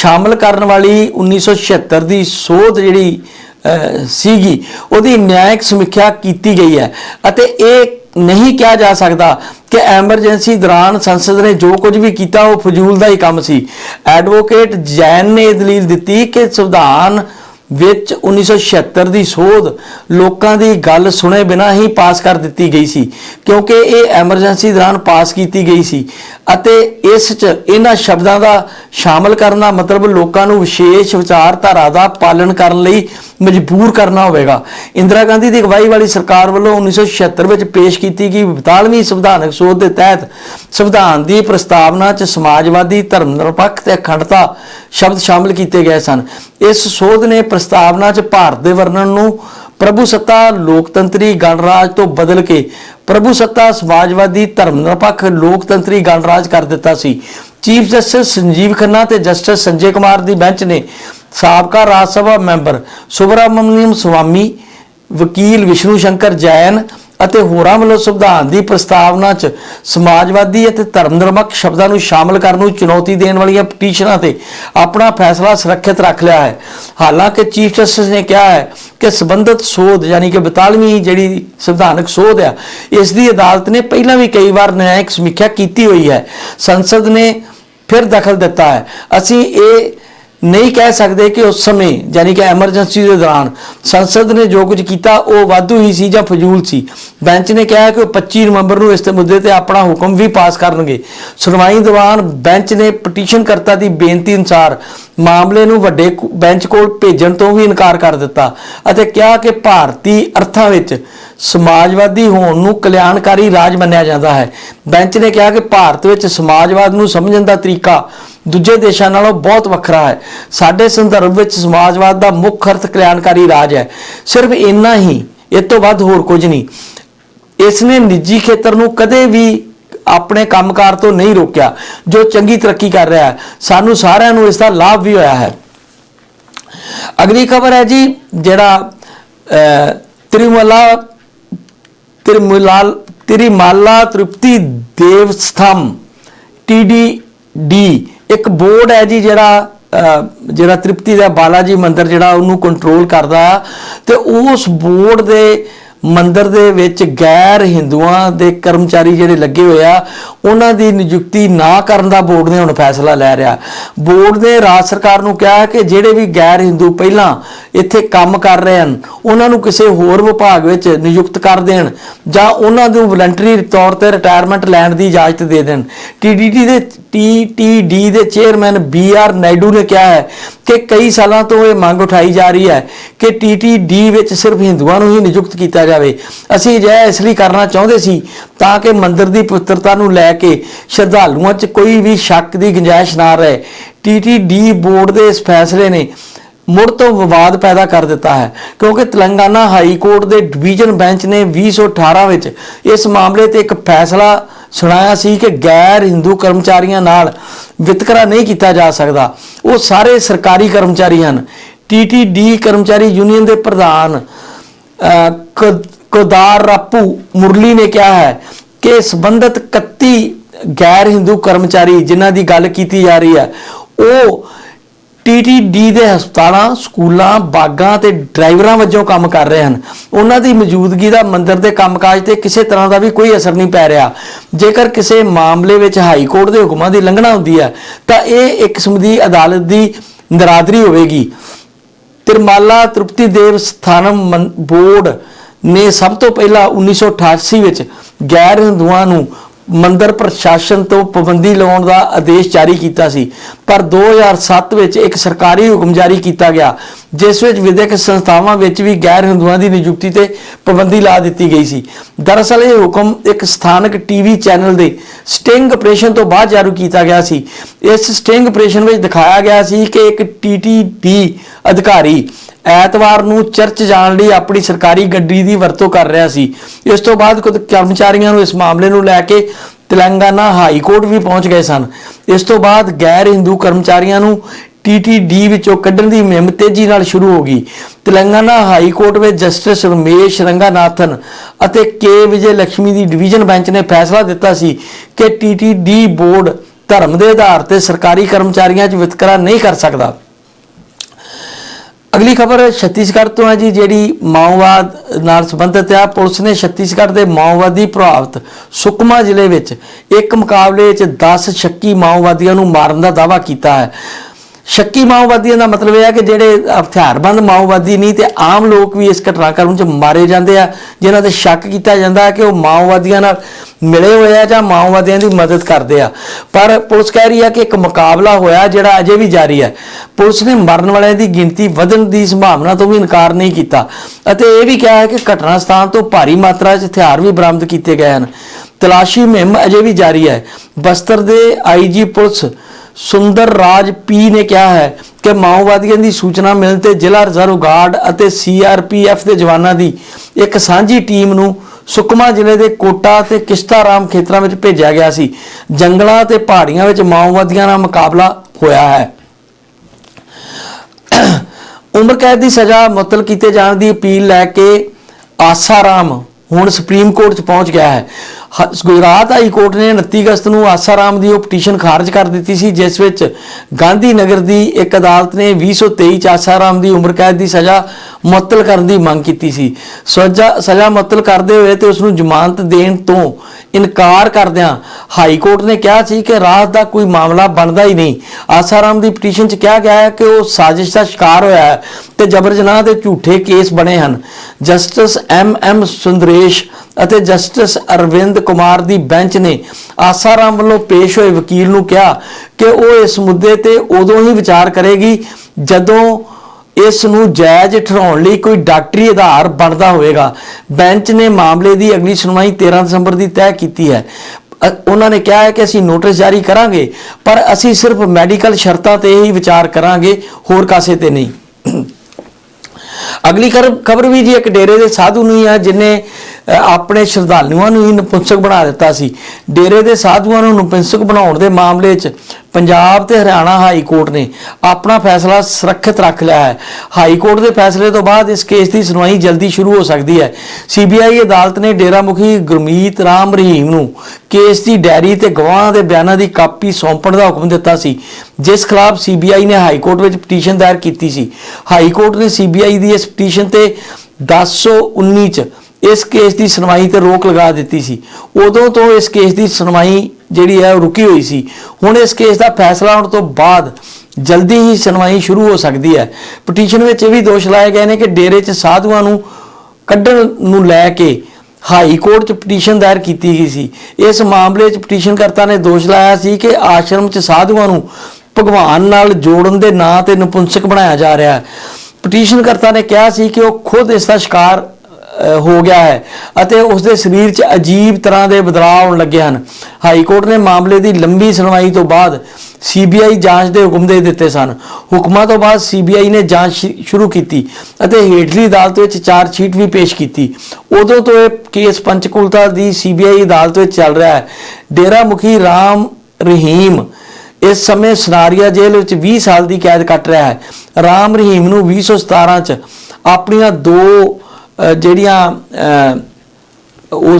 ਸ਼ਾਮਲ ਕਰਨ ਵਾਲੀ 1976 ਦੀ ਸੋਧ ਜਿਹੜੀ ਸੀਗੀ, ਉਹਦੀ ਨਿਆਇਕ ਸਮੀਖਿਆ ਕੀਤੀ ਗਈ ਹੈ। ਅਤੇ ਇਹ ਨਹੀਂ ਕਿਹਾ ਜਾ ਸਕਦਾ ਕਿ ਐਮਰਜੈਂਸੀ ਦੌਰਾਨ ਸੰਸਦ ਨੇ ਜੋ ਕੁਝ ਵੀ ਕੀਤਾ, ਉਹ ਫਜ਼ੂਲ ਦਾ ਹੀ ਕੰਮ ਸੀ। ਐਡਵੋਕੇਟ ਜੈਨ ਨੇ ਇਹ ਦਲੀਲ ਦਿੱਤੀ ਕਿ ਸੰਵਿਧਾਨ ਵਿੱਚ 1976 ਦੀ ਸੋਧ ਲੋਕਾਂ ਦੀ ਗੱਲ ਸੁਣੇ ਬਿਨਾਂ ਹੀ ਪਾਸ ਕਰ ਦਿੱਤੀ ਗਈ ਸੀ, ਕਿਉਂਕਿ ਇਹ ਐਮਰਜੈਂਸੀ ਦੌਰਾਨ ਪਾਸ ਕੀਤੀ ਗਈ ਸੀ ਅਤੇ ਇਸ 'ਚ ਇਹਨਾਂ ਸ਼ਬਦਾਂ ਦਾ ਸ਼ਾਮਲ ਕਰਨ ਦਾ ਮਤਲਬ ਲੋਕਾਂ ਨੂੰ ਵਿਸ਼ੇਸ਼ ਵਿਚਾਰਧਾਰਾ ਦਾ ਪਾਲਣ ਕਰਨ ਲਈ ਮਜਬੂਰ ਕਰਨਾ ਹੋਵੇਗਾ। ਇੰਦਰਾ ਗਾਂਧੀ ਦੀ ਅਗਵਾਈ ਵਾਲੀ ਸਰਕਾਰ ਵੱਲੋਂ 1976 ਵਿੱਚ ਪੇਸ਼ ਕੀਤੀ ਗਈ 42ਵੀਂ ਸੰਵਿਧਾਨਕ ਸੋਧ ਦੇ ਤਹਿਤ ਸੰਵਿਧਾਨ ਦੀ ਪ੍ਰਸਤਾਵਨਾ 'ਚ ਸਮਾਜਵਾਦੀ, ਧਰਮ ਨਿਰਪੱਖ ਤੇ ਅਖੰਡਤਾ ਸ਼ਬਦ ਸ਼ਾਮਲ ਕੀਤੇ ਗਏ ਸਨ। ਇਸ ਸੋਧ ਨੇ ਪ੍ਰਸਤਾਵਨਾ 'ਚ ਭਾਰਤ ਦੇ ਵਰਣਨ ਨੂੰ ਪ੍ਰਭੂ ਸੱਤਾ, ਲੋਕਤੰਤਰੀ ਗਣਰਾਜ ਤੋਂ ਬਦਲ ਕੇ ਪ੍ਰਭੂ ਸੱਤਾ, ਸਮਾਜਵਾਦੀ ਧਰਮ ਨਿਰਪੱਖ ਲੋਕਤੰਤਰੀ ਗਣਰਾਜ ਕਰ ਦਿੱਤਾ ਸੀ। ਚੀਫ ਜਸਟਿਸ ਸੰਜੀਵ ਖੰਨਾ ਤੇ ਜਸਟਿਸ ਸੰਜੇ ਕੁਮਾਰ ਦੀ ਬੈਂਚ ਨੇ ਸਾਬਕਾ ਰਾਜ ਸਭਾ ਮੈਂਬਰ ਸੁਬਰਾਮਨਿਅਮ ਸਵਾਮੀ, ਵਕੀਲ ਵਿਸ਼ਨੂੰ ਸ਼ੰਕਰ ਜੈਨ ਅਤੇ ਹੋਰਾਂ ਵੱਲੋਂ ਸੰਵਿਧਾਨ ਦੀ ਪ੍ਰਸਤਾਵਨਾ 'ਚ ਸਮਾਜਵਾਦੀ ਅਤੇ ਧਰਮ ਨਿਰਪੱਖ ਸ਼ਬਦਾਂ ਨੂੰ ਸ਼ਾਮਲ ਕਰਨ ਨੂੰ ਚੁਣੌਤੀ ਦੇਣ ਵਾਲੀਆਂ ਪਟੀਸ਼ਨਾਂ ਤੇ ਆਪਣਾ ਫੈਸਲਾ ਸੁਰੱਖਿਅਤ ਰੱਖ ਲਿਆ ਹੈ। ਹਾਲਾਂਕਿ ਚੀਫ ਜਸਟਿਸ ਨੇ ਕਿਹਾ ਹੈ ਕਿ ਸਬੰਧਤ ਸੋਧ ਯਾਨੀ ਕਿ 42ਵੀਂ ਜਿਹੜੀ ਸੰਵਿਧਾਨਕ ਸੋਧ ਆ, ਇਸ ਦੀ ਅਦਾਲਤ ਨੇ ਪਹਿਲਾਂ ਵੀ ਕਈ ਵਾਰ ਨਿਆਇਕ ਸਮੀਖਿਆ ਕੀਤੀ ਹੋਈ ਹੈ। ਸੰਸਦ ਨੇ ਫਿਰ ਦਖਲ ਦਿੱਤਾ ਹੈ। ਅਸੀਂ ਇਹ ਨਹੀਂ ਕਹਿ ਸਕਦੇ ਕਿ ਉਸ ਸਮੇਂ, ਯਾਨੀ ਕਿ ਐਮਰਜੈਂਸੀ ਦੇ ਦੌਰਾਨ ਸੰਸਦ ਨੇ ਜੋ ਕੁਝ ਕੀਤਾ, ਉਹ ਵਾਧੂ ਹੀ ਸੀ ਜਾਂ ਫਜ਼ੂਲ ਸੀ। ਬੈਂਚ ਨੇ ਕਿਹਾ ਕਿ 25 ਨਵੰਬਰ ਨੂੰ ਇਸ ਮੁੱਦੇ ਤੇ ਆਪਣਾ ਹੁਕਮ ਵੀ ਪਾਸ ਕਰਨਗੇ। ਸੁਣਵਾਈ ਦੌਰਾਨ ਬੈਂਚ ਨੇ ਪਟੀਸ਼ਨਕਰਤਾ ਦੀ ਬੇਨਤੀ ਅਨੁਸਾਰ ਮਾਮਲੇ ਨੂੰ ਵੱਡੇ ਬੈਂਚ ਕੋਲ ਭੇਜਣ ਤੋਂ ਵੀ ਇਨਕਾਰ ਕਰ ਦਿੱਤਾ ਅਤੇ ਕਿਹਾ ਕਿ ਭਾਰਤੀ ਅਰਥਾਂ ਵਿੱਚ ਸਮਾਜਵਾਦੀ ਹੋਣ ਨੂੰ ਕਲਿਆਣਕਾਰੀ ਰਾਜ ਮੰਨਿਆ ਜਾਂਦਾ ਹੈ। ਬੈਂਚ ਨੇ ਕਿਹਾ ਕਿ ਭਾਰਤ ਵਿੱਚ ਸਮਾਜਵਾਦ ਨੂੰ ਸਮਝਣ ਦਾ ਤਰੀਕਾ ਦੂਜੇ ਦੇਸ਼ਾਂ ਨਾਲੋਂ ਬਹੁਤ ਵੱਖਰਾ ਹੈ। ਸਾਡੇ ਸੰਦਰਭ ਵਿੱਚ ਸਮਾਜਵਾਦ ਦਾ ਮੁੱਖ ਅਰਥ ਕਲਿਆਣਕਾਰੀ ਰਾਜ ਹੈ। ਸਿਰਫ ਇੰਨਾ ਹੀ ਇਹ ਤੋਂ ਵੱਧ ਹੋਰ ਕੁਝ ਨਹੀਂ। ਇਸ ਨੇ ਨਿੱਜੀ ਖੇਤਰ ਨੂੰ ਕਦੇ ਵੀ ਆਪਣੇ ਕੰਮਕਾਰ ਤੋਂ ਨਹੀਂ ਰੋਕਿਆ ਜੋ ਚੰਗੀ ਤਰੱਕੀ ਕਰ ਰਿਹਾ ਹੈ। ਸਾਨੂੰ ਸਾਰਿਆਂ ਨੂੰ ਇਸ ਦਾ ਲਾਭ ਵੀ ਹੋਇਆ ਹੈ। ਅਗਲੀ ਖਬਰ ਹੈ ਜੀ ਜਿਹੜਾ ਅਹ, ਤਿਰੁਮਲਾ ਤਿਰਮਲਾਲ ਤਿਰਮਾਲਾ ਤ੍ਰਿਪਤੀ ਦੇਵ ਸਥਮ ਟੀਡੀਡੀ ਇੱਕ ਬੋਰਡ ਹੈ ਜੀ ਜਿਹੜਾ ਜਿਹੜਾ ਤ੍ਰਿਪਤੀ ਦਾ ਬਾਲਾਜੀ ਮੰਦਿਰ ਜਿਹੜਾ ਉਹਨੂੰ ਕੰਟਰੋਲ ਕਰਦਾ ਆ ਤੇ ਉਸ ਬੋਰਡ ਦੇ ਮੰਦਰ ਦੇ ਵਿੱਚ ਗੈਰ ਹਿੰਦੂਆਂ ਦੇ ਕਰਮਚਾਰੀ ਜਿਹੜੇ ਲੱਗੇ ਹੋਏ ਆ, ਉਹਨਾਂ ਦੀ ਨਿਯੁਕਤੀ ਨਾ ਕਰਨ ਦਾ ਬੋਰਡ ਨੇ ਹੁਣ ਫੈਸਲਾ ਲੈ ਰਿਹਾ। ਬੋਰਡ ਨੇ ਰਾਜ ਸਰਕਾਰ ਨੂੰ ਕਿਹਾ ਕਿ ਜਿਹੜੇ ਵੀ ਗੈਰ ਹਿੰਦੂ ਪਹਿਲਾਂ ਇੱਥੇ ਕੰਮ ਕਰ ਰਹੇ ਹਨ, ਉਹਨਾਂ ਨੂੰ ਕਿਸੇ ਹੋਰ ਵਿਭਾਗ ਵਿੱਚ ਨਿਯੁਕਤ ਕਰ ਦੇਣ ਜਾਂ ਉਹਨਾਂ ਨੂੰ ਵਲੰਟਰੀ ਤੌਰ ਤੇ ਰਿਟਾਇਰਮੈਂਟ ਲੈਣ ਦੀ ਇਜਾਜ਼ਤ ਦੇ ਦੇਣ। ਟੀਡੀਡੀ ਦੇ ਟੀਟੀਡੀ ਦੇ ਚੇਅਰਮੈਨ ਬੀ ਆਰ ਨਾਇਡੂ ਨੇ ਕਿਹਾ ਹੈ ਕਿ ਕਈ ਸਾਲਾਂ ਤੋਂ ਇਹ ਮੰਗ ਉਠਾਈ ਜਾ ਰਹੀ ਹੈ ਕਿ ਟੀਟੀਡੀ ਵਿੱਚ ਸਿਰਫ ਹਿੰਦੂਆਂ ਨੂੰ ਹੀ ਨਿਯੁਕਤ ਕੀਤਾ ਜਾਵੇ। ਅਸੀਂ ਅਜਿਹਾ ਇਸ ਲਈ ਕਰਨਾ ਚਾਹੁੰਦੇ ਸੀ ਤਾਂ ਕਿ ਮੰਦਿਰ ਦੀ ਪਵਿੱਤਰਤਾ ਨੂੰ ਲੈ ਕੇ ਸ਼ਰਧਾਲੂਆਂ 'ਚ ਕੋਈ ਵੀ ਸ਼ੱਕ ਦੀ ਗੁੰਜਾਇਸ਼ ਨਾ ਰਹੇ। ਟੀਟੀਡੀ ਬੋਰਡ ਦੇ ਇਸ ਫੈਸਲੇ ਨੇ ਮੁੜ ਤੋਂ ਵਿਵਾਦ ਪੈਦਾ ਕਰ ਦਿੱਤਾ ਹੈ, ਕਿਉਂਕਿ ਤੇਲੰਗਾਨਾ ਹਾਈ ਕੋਰਟ ਦੇ ਡਿਵੀਜ਼ਨ ਬੈਂਚ ਨੇ 2018 ਵਿੱਚ ਇਸ ਮਾਮਲੇ ਤੇ ਇੱਕ ਫੈਸਲਾ ਸੁਣਾਇਆ ਸੀ ਕਿ ਗੈਰ ਹਿੰਦੂ ਕਰਮਚਾਰੀਆਂ ਨਾਲ ਵਿਤਕਰਾ ਨਹੀਂ ਕੀਤਾ ਜਾ ਸਕਦਾ। ਉਹ ਸਾਰੇ ਸਰਕਾਰੀ ਕਰਮਚਾਰੀ ਹਨ। ਟੀਟੀਡੀ ਕਰਮਚਾਰੀ ਯੂਨੀਅਨ ਦੇ ਪ੍ਰਧਾਨ ਅਹ, ਕ- ਕੋਦਾਰ ਰਾਪੂ ਮੁਰਲੀ ਨੇ ਕਿਹਾ ਹੈ ਕਿ ਸੰਬੰਧਿਤ 31 ਗੈਰ ਹਿੰਦੂ ਕਰਮਚਾਰੀ ਜਿਨ੍ਹਾਂ ਦੀ ਗੱਲ ਕੀਤੀ ਜਾ ਰਹੀ ਹੈ ਉਹ ਟੀਟੀਡੀ ਦੇ ਹਸਪਤਾਲਾਂ ਸਕੂਲਾਂ ਬਾਗਾਂ ਤੇ ਡਰਾਈਵਰਾਂ ਵਜੋਂ ਕੰਮ ਕਰ ਰਹੇ ਹਨ। ਉਹਨਾਂ ਦੀ ਮੌਜੂਦਗੀ ਦਾ ਮੰਦਰ ਦੇ ਕੰਮਕਾਜ ਤੇ ਕਿਸੇ ਤਰ੍ਹਾਂ ਦਾ ਵੀ ਕੋਈ ਅਸਰ ਨਹੀਂ ਪੈ ਰਿਹਾ। ਜੇਕਰ ਕਿਸੇ ਮਾਮਲੇ ਵਿੱਚ ਹਾਈ ਕੋਰਟ ਦੇ ਹੁਕਮਾਂ ਦੀ ਉਲੰਘਣਾ ਹੁੰਦੀ ਹੈ ਤਾਂ ਇਹ ਇੱਕ ਕਿਸਮ ਦੀ ਅਦਾਲਤ ਦੀ ਨਰਾਦਰੀ ਹੋਵੇਗੀ। ਤਿਰਮਾਲਾ ਤ੍ਰਿਪਤੀ ਦੇਵ ਸਥਾਨਮ ਮੰ- ਬੋਰਡ ਨੇ ਸਭ ਤੋਂ ਪਹਿਲਾਂ 1988 ਵਿੱਚ ਗੈਰ ਹਿੰਦੂਆਂ ਨੂੰ ਮੰਦਰ ਪ੍ਰਸ਼ਾਸਨ ਤੋਂ ਪਾਬੰਦੀ ਲਾਉਣ ਦਾ ਆਦੇਸ਼ ਜਾਰੀ ਕੀਤਾ ਸੀ। ਪਰ 2007 ਵਿੱਚ ਇੱਕ ਸਰਕਾਰੀ ਹੁਕਮ ਜਾਰੀ ਕੀਤਾ ਗਿਆ, ਜਿਸ ਵਿੱਚ ਵਿਦਿਅਕ ਸੰਸਥਾਵਾਂ ਵਿੱਚ ਵੀ ਗੈਰ ਹਿੰਦੂਆਂ ਦੀ ਨਿਯੁਕਤੀ ਤੇ ਪਾਬੰਦੀ ਲਾ ਦਿੱਤੀ ਗਈ ਸੀ। ਦਰਅਸਲ ਇਹ ਹੁਕਮ ਇੱਕ ਸਥਾਨਕ ਟੀਵੀ ਚੈਨਲ ਦੇ ਸਟਿੰਗ ਆਪਰੇਸ਼ਨ ਤੋਂ ਬਾਅਦ ਜਾਰੀ ਕੀਤਾ ਗਿਆ ਸੀ। ਇਸ ਸਟਿੰਗ ਆਪਰੇਸ਼ਨ ਵਿੱਚ ਦਿਖਾਇਆ ਗਿਆ ਸੀ ਕਿ ਇੱਕ ਟੀਟੀਡੀ ਅਧਿਕਾਰੀ ਐਤਵਾਰ ਨੂੰ ਚਰਚ ਜਾਣ ਲਈ ਆਪਣੀ ਸਰਕਾਰੀ ਗੱਡੀ ਦੀ ਵਰਤੋਂ ਕਰ ਰਿਹਾ ਸੀ। ਇਸ ਤੋਂ ਬਾਅਦ ਕੁਝ ਕਰਮਚਾਰੀਆਂ ਨੂੰ ਇਸ ਮਾਮਲੇ ਨੂੰ ਲੈ ਕੇ ਤੇਲੰਗਾਨਾ ਹਾਈ ਕੋਰਟ ਵੀ ਪਹੁੰਚ ਗਏ ਸਨ। ਇਸ ਤੋਂ ਬਾਅਦ ਗੈਰ ਹਿੰਦੂ ਕਰਮਚਾਰੀਆਂ ਨੂੰ ਟੀਟੀਡੀ ਵਿੱਚੋਂ ਕੱਢਣ ਦੀ ਮੁਹਿੰਮ ਤੇਜ਼ੀ ਨਾਲ ਸ਼ੁਰੂ ਹੋ ਗਈ। ਤੇਲੰਗਾਨਾ ਹਾਈ ਕੋਰਟ ਵਿੱਚ ਜਸਟਿਸ ਰਮੇਸ਼ ਰੰਗਾਨਾਥਨ ਅਤੇ ਕੇ ਵਿਜੇ ਲక్ష్ਮੀ ਦੀ ਡਿਵੀਜ਼ਨ ਬੈਂਚ ਨੇ ਫੈਸਲਾ ਦਿੱਤਾ ਸੀ ਕਿ ਟੀਟੀਡੀ ਬੋਰਡ ਧਰਮ ਦੇ ਆਧਾਰ ਤੇ ਸਰਕਾਰੀ ਕਰਮਚਾਰੀਆਂ 'ਚ ਵਿਤਕਰਾ ਨਹੀਂ ਕਰ ਸਕਦਾ। ਅਗਲੀ ਖਬਰ ਛੱਤੀਸਗੜ੍ਹ ਤੋਂ ਹੈ ਜੀ, ਜਿਹੜੀ ਮਾਓਵਾਦ ਨਾਲ ਸੰਬੰਧਿਤ ਹੈ ਪੁਲਿਸ ਨੇ ਛੱਤੀਸਗੜ੍ਹ ਦੇ ਮਾਓਵਾਦੀ ਪ੍ਰਭਾਵਿਤ ਸੁਕਮਾ ਜ਼ਿਲ੍ਹੇ ਵਿੱਚ ਇੱਕ ਮੁਕਾਬਲੇ 'ਚ 10 ਸ਼ੱਕੀ ਮਾਓਵਾਦੀਆਂ ਨੂੰ ਮਾਰਨ ਦਾ ਦਾਅਵਾ ਕੀਤਾ ਹੈ। ਸ਼ੱਕੀ ਮਾਓਵਾਦੀਆਂ ਦਾ ਮਤਲਬ ਇਹ ਹੈ ਕਿ ਜਿਹੜੇ ਹਥਿਆਰਬੰਦ ਮਾਓਵਾਦੀ ਨਹੀਂ ਤੇ ਆਮ ਲੋਕ ਵੀ ਇਸ ਘਟਨਾਕ੍ਰਮ 'ਚ ਮਾਰੇ ਜਾਂਦੇ ਆ, ਜਿਨ੍ਹਾਂ ਤੇ ਸ਼ੱਕ ਕੀਤਾ ਜਾਂਦਾ ਹੈ ਕਿ ਉਹ ਮਾਓਵਾਦੀਆਂ ਨਾਲ ਮਿਲੇ ਹੋਏ ਆ ਜਾਂ ਮਾਓਵਾਦੀਆਂ ਦੀ ਮਦਦ ਕਰਦੇ ਆ। ਪਰ ਪੁਲਿਸ ਕਹਿ ਰਹੀ ਹੈ ਕਿ ਇੱਕ ਮੁਕਾਬਲਾ ਹੋਇਆ ਜਿਹੜਾ ਅਜੇ ਵੀ ਜਾਰੀ ਹੈ ਪੁਲਿਸ ਨੇ ਮਰਨ ਵਾਲਿਆਂ ਦੀ ਗਿਣਤੀ ਵਧਣ ਦੀ ਸੰਭਾਵਨਾ ਤੋਂ ਵੀ ਇਨਕਾਰ ਨਹੀਂ ਕੀਤਾ ਅਤੇ ਇਹ ਵੀ ਕਿਹਾ ਹੈ ਕਿ ਘਟਨਾ ਸਥਾਨ ਤੋਂ ਭਾਰੀ ਮਾਤਰਾ 'ਚ ਹਥਿਆਰ ਵੀ ਬਰਾਮਦ ਕੀਤੇ ਗਏ ਹਨ। ਤਲਾਸ਼ੀ ਮੁਹਿੰਮ ਅਜੇ ਵੀ ਜਾਰੀ ਹੈ। ਬਸਤਰ ਦੇ ਆਈਜੀ ਪੁਲਿਸ ਸੁੰਦਰ ਰਾਜ ਪੀ ਨੇ ਕਿਹਾ ਹੈ ਕਿ ਮਾਓਵਾਦੀਆਂ ਦੀ ਸੂਚਨਾ ਮਿਲਣ ਤੇ ਜ਼ਿਲ੍ਹਾ ਰਿਜ਼ਰਵ ਗਾਰਡ ਅਤੇ ਸੀਆਰਪੀਐਫ ਦੇ ਜਵਾਨਾਂ ਦੀ ਇੱਕ ਸਾਂਝੀ ਟੀਮ ਨੂੰ ਸੁਕਮਾ ਜ਼ਿਲ੍ਹੇ ਦੇ ਕੋਟਾ ਤੇ ਕਿਸ਼ਤਾਰਾਮ ਖੇਤਰਾਂ ਵਿੱਚ ਭੇਜਿਆ ਗਿਆ ਸੀ। ਜੰਗਲਾਂ ਤੇ ਪਹਾੜੀਆਂ ਵਿੱਚ ਮਾਓਵਾਦੀਆਂ ਨਾਲ ਮੁਕਾਬਲਾ ਹੋਇਆ ਹੈ। ਉਮਰ ਕੈਦ ਦੀ ਸਜ਼ਾ ਮੁਅੱਤਲ ਕੀਤੇ ਜਾਣ ਦੀ ਅਪੀਲ ਲੈ ਕੇ ਆਸਾਰਾਮ ਹੁਣ ਸੁਪਰੀਮ ਕੋਰਟ 'ਚ ਪਹੁੰਚ ਗਿਆ ਹੈ। ਗੁਜਰਾਤ ਹਾਈ ਕੋਰਟ ਨੇ 29 ਅਗਸਤ ਨੂੰ ਆਸਾਰਾਮ ਦੀ ਉਹ ਪਟੀਸ਼ਨ ਖਾਰਜ ਕਰ ਦਿੱਤੀ ਸੀ, ਜਿਸ ਵਿੱਚ ਗਾਂਧੀ ਨਗਰ ਦੀ ਇੱਕ ਅਦਾਲਤ ਨੇ 2023 ਚ ਆਸਾਰਾਮ ਦੀ ਉਮਰ ਕੈਦ ਦੀ ਸਜ਼ਾ ਮੁਅੱਤਲ ਕਰਨ ਦੀ ਮੰਗ ਕੀਤੀ ਸੀ। ਸਜ਼ਾ ਸਜ਼ਾ ਮੁਅੱਤਲ ਕਰਦੇ ਹੋਏ ਤੇ ਉਸ ਨੂੰ ਜ਼ਮਾਨਤ ਦੇਣ ਤੋਂ ਇਨਕਾਰ ਕਰਦਿਆਂ ਹਾਈ ਕੋਰਟ ਨੇ ਕਿਹਾ ਸੀ ਕਿ ਰਾਹਤ ਦਾ ਕੋਈ ਮਾਮਲਾ ਬਣਦਾ ਹੀ ਨਹੀਂ। ਆਸਾਰਾਮ ਦੀ ਪਟੀਸ਼ਨ 'ਚ ਕਿਹਾ ਗਿਆ ਹੈ ਕਿ ਉਹ ਸਾਜ਼ਿਸ਼ ਦਾ ਸ਼ਿਕਾਰ ਹੋਇਆ ਹੈ ਤੇ ਜਬਰ ਜਨਾਹ ਦੇ ਝੂਠੇ ਕੇਸ ਬਣੇ ਹਨ। ਜਸਟਿਸ ਐਮ ਐਮ ਸੁੰਦਰੇਸ਼ ਅਤੇ ਜਸਟਿਸ ਅਰਵਿੰਦ ਕੁਮਾਰ ਦੀ ਬੈਂਚ ਨੇ ਆਸਾਰਾਮ ਵੱਲੋਂ ਪੇਸ਼ ਹੋਏ ਵਕੀਲ ਨੂੰ ਕਿਹਾ ਕਿ ਉਹ ਇਸ ਮੁੱਦੇ ਤੇ ਉਦੋਂ ਹੀ ਵਿਚਾਰ ਕਰੇਗੀ ਜਦੋਂ ਇਸ ਨੂੰ ਜਾਇਜ਼ ਠਹਿਰਾਉਣ ਲਈ ਕੋਈ ਡਾਕਟਰੀ ਆਧਾਰ ਬਣਦਾ ਹੋਵੇਗਾ। ਬੈਂਚ ਨੇ ਮਾਮਲੇ ਦੀ ਅਗਲੀ ਸੁਣਵਾਈ 13 ਦਸੰਬਰ ਦੀ ਤੈਅ ਕੀਤੀ ਹੈ। ਉਹਨਾਂ ਨੇ ਕਿਹਾ ਹੈ ਕਿ ਅਸੀਂ ਨੋਟਿਸ ਜਾਰੀ ਕਰਾਂਗੇ, ਪਰ ਅਸੀਂ ਸਿਰਫ ਮੈਡੀਕਲ ਸ਼ਰਤਾਂ ਤੇ ਹੀ ਵਿਚਾਰ ਕਰਾਂਗੇ, ਹੋਰ ਕਾਸੇ ਤੇ ਨਹੀਂ। ਅਗਲੀ ਖਬਰ ਵੀ ਜੀ ਇੱਕ ਡੇਰੇ ਦੇ ਸਾਧੂ ਨੂੰ ਹੀ ਆ, ਜਿਨੇ ਆਪਣੇ ਸ਼ਰਧਾਲੂਆਂ ਨੂੰ ਹੀ ਨਪੁੰਸਕ ਬਣਾ ਦਿੱਤਾ ਸੀ। ਡੇਰੇ ਦੇ ਸਾਧੂਆਂ ਨੂੰ ਨਪੁੰਸਕ ਬਣਾਉਣ ਦੇ ਮਾਮਲੇ 'ਚ ਪੰਜਾਬ ਤੇ ਹਰਿਆਣਾ ਹਾਈ ਕੋਰਟ ਨੇ ਆਪਣਾ ਫੈਸਲਾ ਸੁਰੱਖਿਅਤ ਰੱਖ ਲਿਆ ਹੈ। ਹਾਈ ਕੋਰਟ ਦੇ ਫੈਸਲੇ ਤੋਂ ਬਾਅਦ ਇਸ ਕੇਸ ਦੀ ਸੁਣਵਾਈ ਜਲਦੀ ਸ਼ੁਰੂ ਹੋ ਸਕਦੀ ਹੈ। ਸੀਬੀਆਈ ਅਦਾਲਤ ਨੇ ਡੇਰਾ ਮੁਖੀ ਗੁਰਮੀਤ ਰਾਮ ਰਹੀਮ ਨੂੰ ਕੇਸ ਦੀ ਡਾਇਰੀ ਤੇ ਗਵਾਹਾਂ ਦੇ ਬਿਆਨਾਂ ਦੀ ਕਾਪੀ ਸੌਂਪਣ ਦਾ ਹੁਕਮ ਦਿੱਤਾ ਸੀ, ਜਿਸ ਖਿਲਾਫ ਸੀਬੀਆਈ ਨੇ ਹਾਈ ਕੋਰਟ ਵਿੱਚ ਪਟੀਸ਼ਨ ਦਾਇਰ ਕੀਤੀ ਸੀ। ਹਾਈ ਕੋਰਟ ਨੇ ਸੀਬੀਆਈ ਦੀ ਇਸ ਪਟੀਸ਼ਨ ਤੇ 1019 ਚ ਇਸ ਕੇਸ ਦੀ ਸੁਣਵਾਈ ਤੇ ਰੋਕ ਲਗਾ ਦਿੱਤੀ ਸੀ। ਉਦੋਂ ਤੋਂ ਇਸ ਕੇਸ ਦੀ ਸੁਣਵਾਈ ਜਿਹੜੀ ਹੈ ਉਹ ਰੁਕੀ ਹੋਈ ਸੀ। ਹੁਣ ਇਸ ਕੇਸ ਦਾ ਫੈਸਲਾ ਹੋਣ ਤੋਂ ਬਾਅਦ ਜਲਦੀ ਹੀ ਸੁਣਵਾਈ ਸ਼ੁਰੂ ਹੋ ਸਕਦੀ ਹੈ। ਪਟੀਸ਼ਨ ਵਿੱਚ ਇਹ ਵੀ ਦੋਸ਼ ਲਾਏ ਗਏ ਨੇ ਕਿ ਡੇਰੇ 'ਚ ਸਾਧੂਆਂ ਨੂੰ ਕੱਢਣ ਨੂੰ ਲੈ ਕੇ ਹਾਈ ਕੋਰਟ 'ਚ ਪਟੀਸ਼ਨ ਦਾਇਰ ਕੀਤੀ ਗਈ ਸੀ। ਇਸ ਮਾਮਲੇ 'ਚ ਪਟੀਸ਼ਨਕਰਤਾ ਨੇ ਦੋਸ਼ ਲਾਇਆ ਸੀ ਕਿ ਆਸ਼ਰਮ 'ਚ ਸਾਧੂਆਂ ਨੂੰ ਭਗਵਾਨ ਨਾਲ ਜੋੜਨ ਦੇ ਨਾਂ ਤੇ ਨਪੁੰਸਕ ਬਣਾਇਆ ਜਾ ਰਿਹਾ ਹੈ। ਪਟੀਸ਼ਨਕਰਤਾ ਨੇ ਕਿਹਾ ਸੀ ਕਿ ਉਹ ਖੁਦ ਇਸ ਦਾ ਸ਼ਿਕਾਰ ਹੋ ਗਿਆ ਹੈ ਅਤੇ ਉਸ ਦੇ ਸਰੀਰ 'ਚ ਅਜੀਬ ਤਰ੍ਹਾਂ ਦੇ ਬਦਲਾਅ ਆਉਣ ਲੱਗੇ ਹਨ। ਹਾਈ ਕੋਰਟ ਨੇ ਮਾਮਲੇ ਦੀ ਲੰਬੀ ਸੁਣਵਾਈ ਤੋਂ ਬਾਅਦ ਸੀਬੀਆਈ ਜਾਂਚ ਦੇ ਹੁਕਮ ਦੇ ਦਿੱਤੇ ਸਨ। ਹੁਕਮਾਂ ਤੋਂ ਬਾਅਦ ਸੀਬੀਆਈ ਨੇ ਜਾਂਚ ਸ਼ੁ- ਸ਼ੁਰੂ ਕੀਤੀ ਅਤੇ ਹੇਠਲੀ ਅਦਾਲਤ ਵਿੱਚ ਚਾਰਜ ਸ਼ੀਟ ਵੀ ਪੇਸ਼ ਕੀਤੀ। ਉਦੋਂ ਤੋਂ ਇਹ ਕੇਸ ਪੰਚਕੂਲਤਾ ਦੀ ਸੀਬੀਆਈ ਅਦਾਲਤ ਵਿੱਚ ਚੱਲ ਰਿਹਾ ਹੈ। ਡੇਰਾ ਮੁਖੀ ਰਾਮ ਰਹੀਮ ਇਸ ਸਮੇਂ ਸਨਾਰੀਆ ਜੇਲ੍ਹ ਵਿੱਚ 20 ਸਾਲ ਦੀ ਕੈਦ ਕੱਟ ਰਿਹਾ ਹੈ। ਰਾਮ ਰਹੀਮ ਨੂੰ 2017 ਚ ਆਪਣੀਆਂ ਦੋ ਜਿਹੜੀਆਂ ਅ, ਉਹ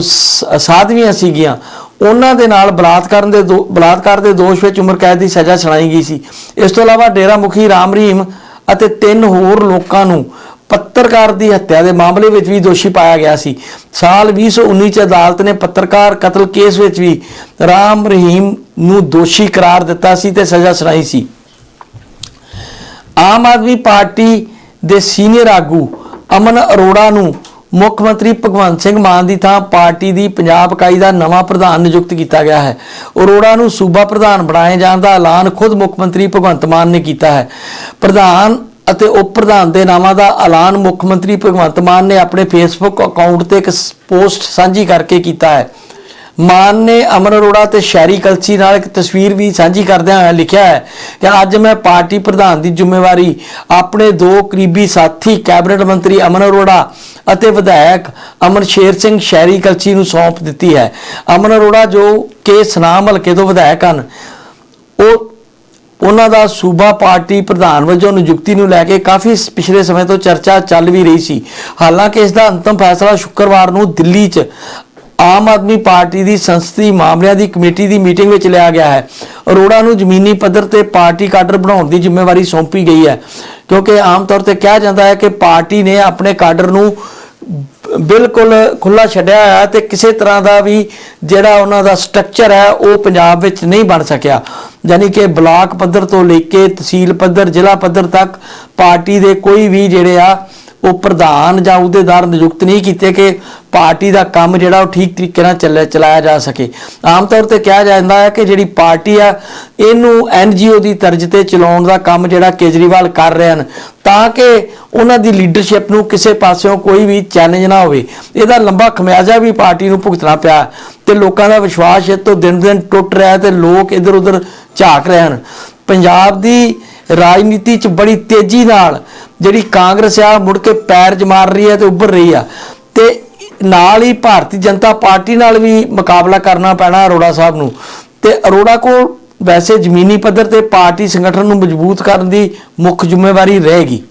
ਸਾਧਵੀਆਂ ਸੀਗੀਆਂ ਉਹਨਾਂ ਦੇ ਨਾਲ ਬਲਾਤਕਾਰ ਦੇ ਦੋ- ਬਲਾਤਕਾਰ ਦੇ ਦੋਸ਼ ਵਿੱਚ ਉਮਰ ਕੈਦ ਦੀ ਸਜ਼ਾ ਸੁਣਾਈ ਗਈ ਸੀ। ਇਸ ਤੋਂ ਇਲਾਵਾ ਡੇਰਾ ਮੁਖੀ ਰਾਮ ਰਹੀਮ ਅਤੇ ਤਿੰਨ ਹੋਰ ਲੋਕਾਂ ਨੂੰ ਪੱਤਰਕਾਰ ਦੀ ਹੱਤਿਆ ਦੇ ਮਾਮਲੇ ਵਿੱਚ ਵੀ ਦੋਸ਼ੀ ਪਾਇਆ ਗਿਆ ਸੀ। ਸਾਲ 2019 ਚ ਅਦਾਲਤ ਨੇ ਪੱਤਰਕਾਰ ਕਤਲ ਕੇਸ ਵਿੱਚ ਵੀ ਰਾਮ ਰਹੀਮ ਨੂੰ ਦੋਸ਼ੀ ਕਰਾਰ ਦਿੱਤਾ ਸੀ ਤੇ ਸਜ਼ਾ ਸੁਣਾਈ ਸੀ। ਆਮ ਆਦਮੀ ਪਾਰਟੀ ਦੇ ਸੀਨੀਅਰ ਆਗੂ ਅਮਨ ਅਰੋੜਾ ਨੂੰ ਮੁੱਖ ਮੰਤਰੀ ਭਗਵੰਤ ਸਿੰਘ ਮਾਨ ਦੀ ਥਾਂ ਪਾਰਟੀ ਦੀ ਪੰਜਾਬ ਇਕਾਈ ਦਾ ਨਵਾਂ ਪ੍ਰਧਾਨ ਨਿਯੁਕਤ ਕੀਤਾ ਗਿਆ ਹੈ। ਅਰੋੜਾ ਨੂੰ ਸੂਬਾ ਪ੍ਰਧਾਨ ਬਣਾਏ ਜਾਣ ਦਾ ਐਲਾਨ ਖੁਦ ਮੁੱਖ ਮੰਤਰੀ ਭਗਵੰਤ ਮਾਨ ਨੇ ਕੀਤਾ ਹੈ। ਪ੍ਰਧਾਨ ਅਤੇ ਉਪ ਪ੍ਰਧਾਨ ਦੇ ਨਾਵਾਂ ਦਾ ਐਲਾਨ ਮੁੱਖ ਮੰਤਰੀ ਭਗਵੰਤ ਮਾਨ ਨੇ ਆਪਣੇ ਫੇਸਬੁੱਕ ਅਕਾਊਂਟ ਤੇ ਇੱਕ ਪੋਸਟ ਸਾਂਝੀ ਕਰਕੇ ਕੀਤਾ ਹੈ। ਮਾਨ ਨੇ ਅਮਨ ਅਰੋੜਾ ਤੇ ਸ਼ਹਿਰੀ ਕਲਸੀ ਨਾਲ ਇੱਕ ਤਸਵੀਰ ਵੀ ਸਾਂਝੀ ਕਰਦਿਆਂ ਹੋਇਆ ਲਿਖਿਆ ਹੈ ਕਿ ਅੱਜ ਮੈਂ ਪਾਰਟੀ ਪ੍ਰਧਾਨ ਦੀ ਜ਼ਿੰਮੇਵਾਰੀ, ਆਪਣੇ ਦੋ ਕਰੀਬੀ ਸਾਥੀ, ਕੈਬਨਿਟ ਮੰਤਰੀ ਅਮਨ ਅਰੋੜਾ ਅਤੇ ਵਿਧਾਇਕ ਅਮਨ ਸ਼ੇਰ ਸਿੰਘ ਸ਼ਹਿਰੀ ਕਲਸੀ ਨੂੰ ਸੌਂਪ ਦਿੱਤੀ ਹੈ। ਅਮਨ ਅਰੋੜਾ ਜੋ ਕਿ ਸਨਾਮ ਹਲਕੇ ਤੋਂ ਵਿਧਾਇਕ ਹਨ, ਉਹ ਉਹਨਾਂ ਦਾ ਸੂਬਾ ਪਾਰਟੀ ਪ੍ਰਧਾਨ ਵਜੋਂ ਨਿਯੁਕਤੀ ਨੂੰ ਲੈ ਕੇ ਕਾਫੀ ਪਿਛਲੇ ਸਮੇਂ ਤੋਂ ਚਰਚਾ ਚੱਲ ਵੀ ਰਹੀ ਸੀ। ਹਾਲਾਂਕਿ ਇਸ ਦਾ ਅੰਤਮ ਫੈਸਲਾ ਸ਼ੁੱਕਰਵਾਰ ਨੂੰ ਦਿੱਲੀ 'ਚ ਆਮ ਆਦਮੀ ਪਾਰਟੀ ਦੀ ਸੰਸਦੀ ਮਾਮਲਿਆਂ ਦੀ ਕਮੇਟੀ ਦੀ ਮੀਟਿੰਗ ਵਿੱਚ ਲਿਆ ਗਿਆ ਹੈ। ਅਰੋੜਾ ਨੂੰ ਜ਼ਮੀਨੀ ਪੱਧਰ ਤੇ ਪਾਰਟੀ ਕਾਡਰ ਬਣਾਉਣ ਦੀ ਜ਼ਿੰਮੇਵਾਰੀ ਸੌਂਪੀ ਗਈ ਹੈ। ਕਿਉਂਕਿ ਆਮ ਤੌਰ ਤੇ ਕਿਹਾ ਜਾਂਦਾ ਹੈ ਕਿ ਪਾਰਟੀ ਨੇ ਆਪਣੇ ਕਾਡਰ ਨੂੰ ਬਿਲਕੁਲ ਖੁੱਲਾ ਛੱਡਿਆ ਹੋਇਆ ਤੇ ਕਿਸੇ ਤਰ੍ਹਾਂ ਦਾ ਵੀ ਜਿਹੜਾ ਉਹਨਾਂ ਦਾ ਸਟਰਕਚਰ ਹੈ, ਉਹ ਪੰਜਾਬ ਵਿੱਚ ਨਹੀਂ ਬਣ ਸਕਿਆ। ਯਾਨੀ ਕਿ ਬਲਾਕ ਪੱਧਰ ਤੋਂ ਲੈ ਕੇ ਤਹਿਸੀਲ ਪੱਧਰ, ਜ਼ਿਲ੍ਹਾ ਪੱਧਰ ਤੱਕ ਪਾਰਟੀ ਦੇ ਕੋਈ ਵੀ ਜਿਹੜੇ ਆ ਉਹ ਪ੍ਰਧਾਨ ਜਾਂ ਅਹੁਦੇਦਾਰ ਨਿਯੁਕਤ ਨਹੀਂ ਕੀਤੇ ਕਿ ਪਾਰਟੀ ਦਾ ਕੰਮ ਜਿਹੜਾ ਉਹ ਠੀਕ ਤਰੀਕੇ ਨਾਲ ਚੱਲਿਆ ਚਲਾਇਆ ਜਾ ਸਕੇ। ਆਮ ਤੌਰ ਤੇ ਕਿਹਾ ਜਾਂਦਾ ਹੈ ਕਿ ਜਿਹੜੀ ਪਾਰਟੀ ਆ ਇਹਨੂੰ ਐਨਜੀਓ ਦੀ ਤਰਜ਼ ਤੇ ਚਲਾਉਣ ਦਾ ਕੰਮ ਜਿਹੜਾ ਕੇਜਰੀਵਾਲ ਕਰ ਰਹੇ ਹਨ, ਤਾਂ ਕਿ ਉਹਨਾਂ ਦੀ ਲੀਡਰਸ਼ਿਪ ਨੂੰ ਕਿਸੇ ਪਾਸਿਓਂ ਕੋਈ ਵੀ ਚੈਲੰਜ ਨਾ ਹੋਵੇ। ਇਹਦਾ ਲੰਬਾ ਖਮਿਆਜ਼ਾ ਵੀ ਪਾਰਟੀ ਨੂੰ ਭੁਗਤਣਾ ਪਿਆ ਤੇ ਲੋਕਾਂ ਦਾ ਵਿਸ਼ਵਾਸ ਇਹ ਤੋਂ ਦਿਨ ਦਿਨ ਟੁੱਟ ਰਿਹਾ ਹੈ ਤੇ ਲੋਕ ਇੱਧਰ ਉੱਧਰ ਝਾਕ ਰਹੇ ਹਨ। ਪੰਜਾਬ ਦੀ ਰਾਜਨੀਤੀ 'ਚ ਬੜੀ ਤੇਜ਼ੀ ਨਾਲ ਜਿਹੜੀ ਕਾਂਗਰਸ ਆ, ਮੁੜ ਕੇ ਪੈਰ ਜਮਾਰ ਰਹੀ ਹੈ ਤੇ ਉੱਭਰ ਰਹੀ ਆ। ਤੇ ਨਾਲ ਹੀ ਭਾਰਤੀ ਜਨਤਾ ਪਾਰਟੀ ਨਾਲ ਵੀ ਮੁਕਾਬਲਾ ਕਰਨਾ ਪੈਣਾ ਅਰੋੜਾ ਸਾਹਿਬ ਨੂੰ। ਤੇ ਅਰੋੜਾ ਕੋਲ ਵੈਸੇ ਜ਼ਮੀਨੀ ਪੱਧਰ ਤੇ ਪਾਰਟੀ ਸੰਗਠਨ ਨੂੰ ਮਜ਼ਬੂਤ ਕਰਨ ਦੀ ਮੁੱਖ ਜ਼ਿੰਮੇਵਾਰੀ ਰਹੇਗੀ।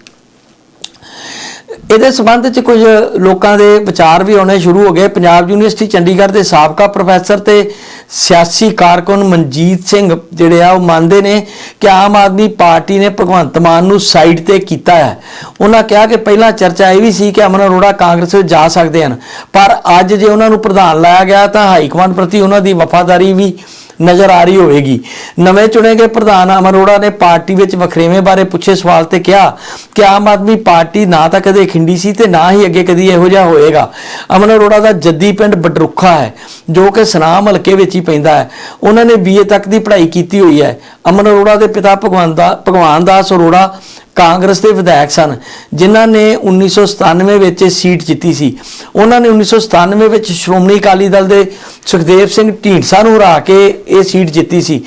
ਇਹਦੇ ਸੰਬੰਧ ਚ ਕੁਝ ਲੋਕਾਂ ਦੇ ਵਿਚਾਰ ਵੀ ਆਉਣੇ ਸ਼ੁਰੂ ਹੋ ਗਏ। ਪੰਜਾਬ ਯੂਨੀਵਰਸਿਟੀ ਚੰਡੀਗੜ੍ਹ ਦੇ ਸਾਬਕਾ ਪ੍ਰੋਫੈਸਰ ਤੇ ਸਿਆਸੀ ਕਾਰਕੁਨ ਮਨਜੀਤ ਸਿੰਘ ਜਿਹੜੇ ਆ, ਉਹ ਮੰਨਦੇ ਨੇ ਕਿ ਆਮ ਆਦਮੀ ਪਾਰਟੀ ਨੇ ਭਗਵੰਤ ਮਾਨ ਨੂੰ ਸਾਈਡ ਤੇ ਕੀਤਾ ਹੈ। ਉਹਨਾਂ ਕਿਹਾ ਕਿ ਪਹਿਲਾਂ ਚਰਚਾ ਇਹ ਵੀ ਸੀ ਕਿ ਅਮਨ ਅਰੋੜਾ ਕਾਂਗਰਸ ਵਿੱਚ ਜਾ ਸਕਦੇ ਹਨ। ਪਰ ਅੱਜ ਜੇ ਉਹਨਾਂ ਨੂੰ ਪ੍ਰਧਾਨ ਲਾਇਆ ਗਿਆ ਤਾਂ ਹਾਈ ਕਮਾਂਡ ਪ੍ਰਤੀ ਉਹਨਾਂ ਦੀ ਵਫਾਦਾਰੀ ਵੀ ਨਜ਼ਰ ਆ ਰਹੀ ਹੋਵੇਗੀ। ਨਵੇਂ ਚੁਣੇ ਗਏ ਪ੍ਰਧਾਨ ਅਮਰ ਅਰੋੜਾ ਨੇ ਪਾਰਟੀ ਵਿੱਚ ਵਖਰੇਵੇਂ ਬਾਰੇ ਪੁੱਛੇ ਸਵਾਲ ਤੇ ਕਿਹਾ ਕਿ ਆਮ ਆਦਮੀ ਪਾਰਟੀ ਨਾ ਤਾਂ ਕਦੇ ਖਿੰਡੀ ਸੀ ਤੇ ਨਾ ਹੀ ਅੱਗੇ ਕਦੀ ਇਹੋ ਜਿਹਾ ਹੋਏਗਾ। ਅਮਨ ਅਰੋੜਾ ਦਾ ਜੱਦੀ ਪਿੰਡ ਬਡਰੁੱਖਾ ਹੈ, ਜੋ ਕਿ ਸਨਾਮ ਹਲਕੇ ਵਿੱਚ ਹੀ ਪੈਂਦਾ ਹੈ। ਉਹਨਾਂ ਨੇ ਬੀਏ ਤੱਕ ਦੀ ਪੜ੍ਹਾਈ ਕੀਤੀ ਹੋਈ ਹੈ। ਅਮਨ ਅਰੋੜਾ ਦੇ ਪਿਤਾ ਭਗਵਾਨ ਦਾ ਭਗਵਾਨ ਦਾਸ ਅਰੋੜਾ ਕਾਂਗਰਸ ਦੇ ਵਿਧਾਇਕ ਸਨ, ਜਿਨ੍ਹਾਂ ਨੇ 1997 ਵਿੱਚ ਇਹ ਸੀਟ ਜਿੱਤੀ ਸੀ। ਉਹਨਾਂ ਨੇ 1997 ਵਿੱਚ ਸ਼੍ਰੋਮਣੀ ਅਕਾਲੀ ਦਲ ਦੇ ਸੁਖਦੇਵ ਸਿੰਘ ਢੀਂਡਸਾ ਨੂੰ ਹਰਾ ਕੇ ਇਹ ਸੀਟ ਜਿੱਤੀ ਸੀ।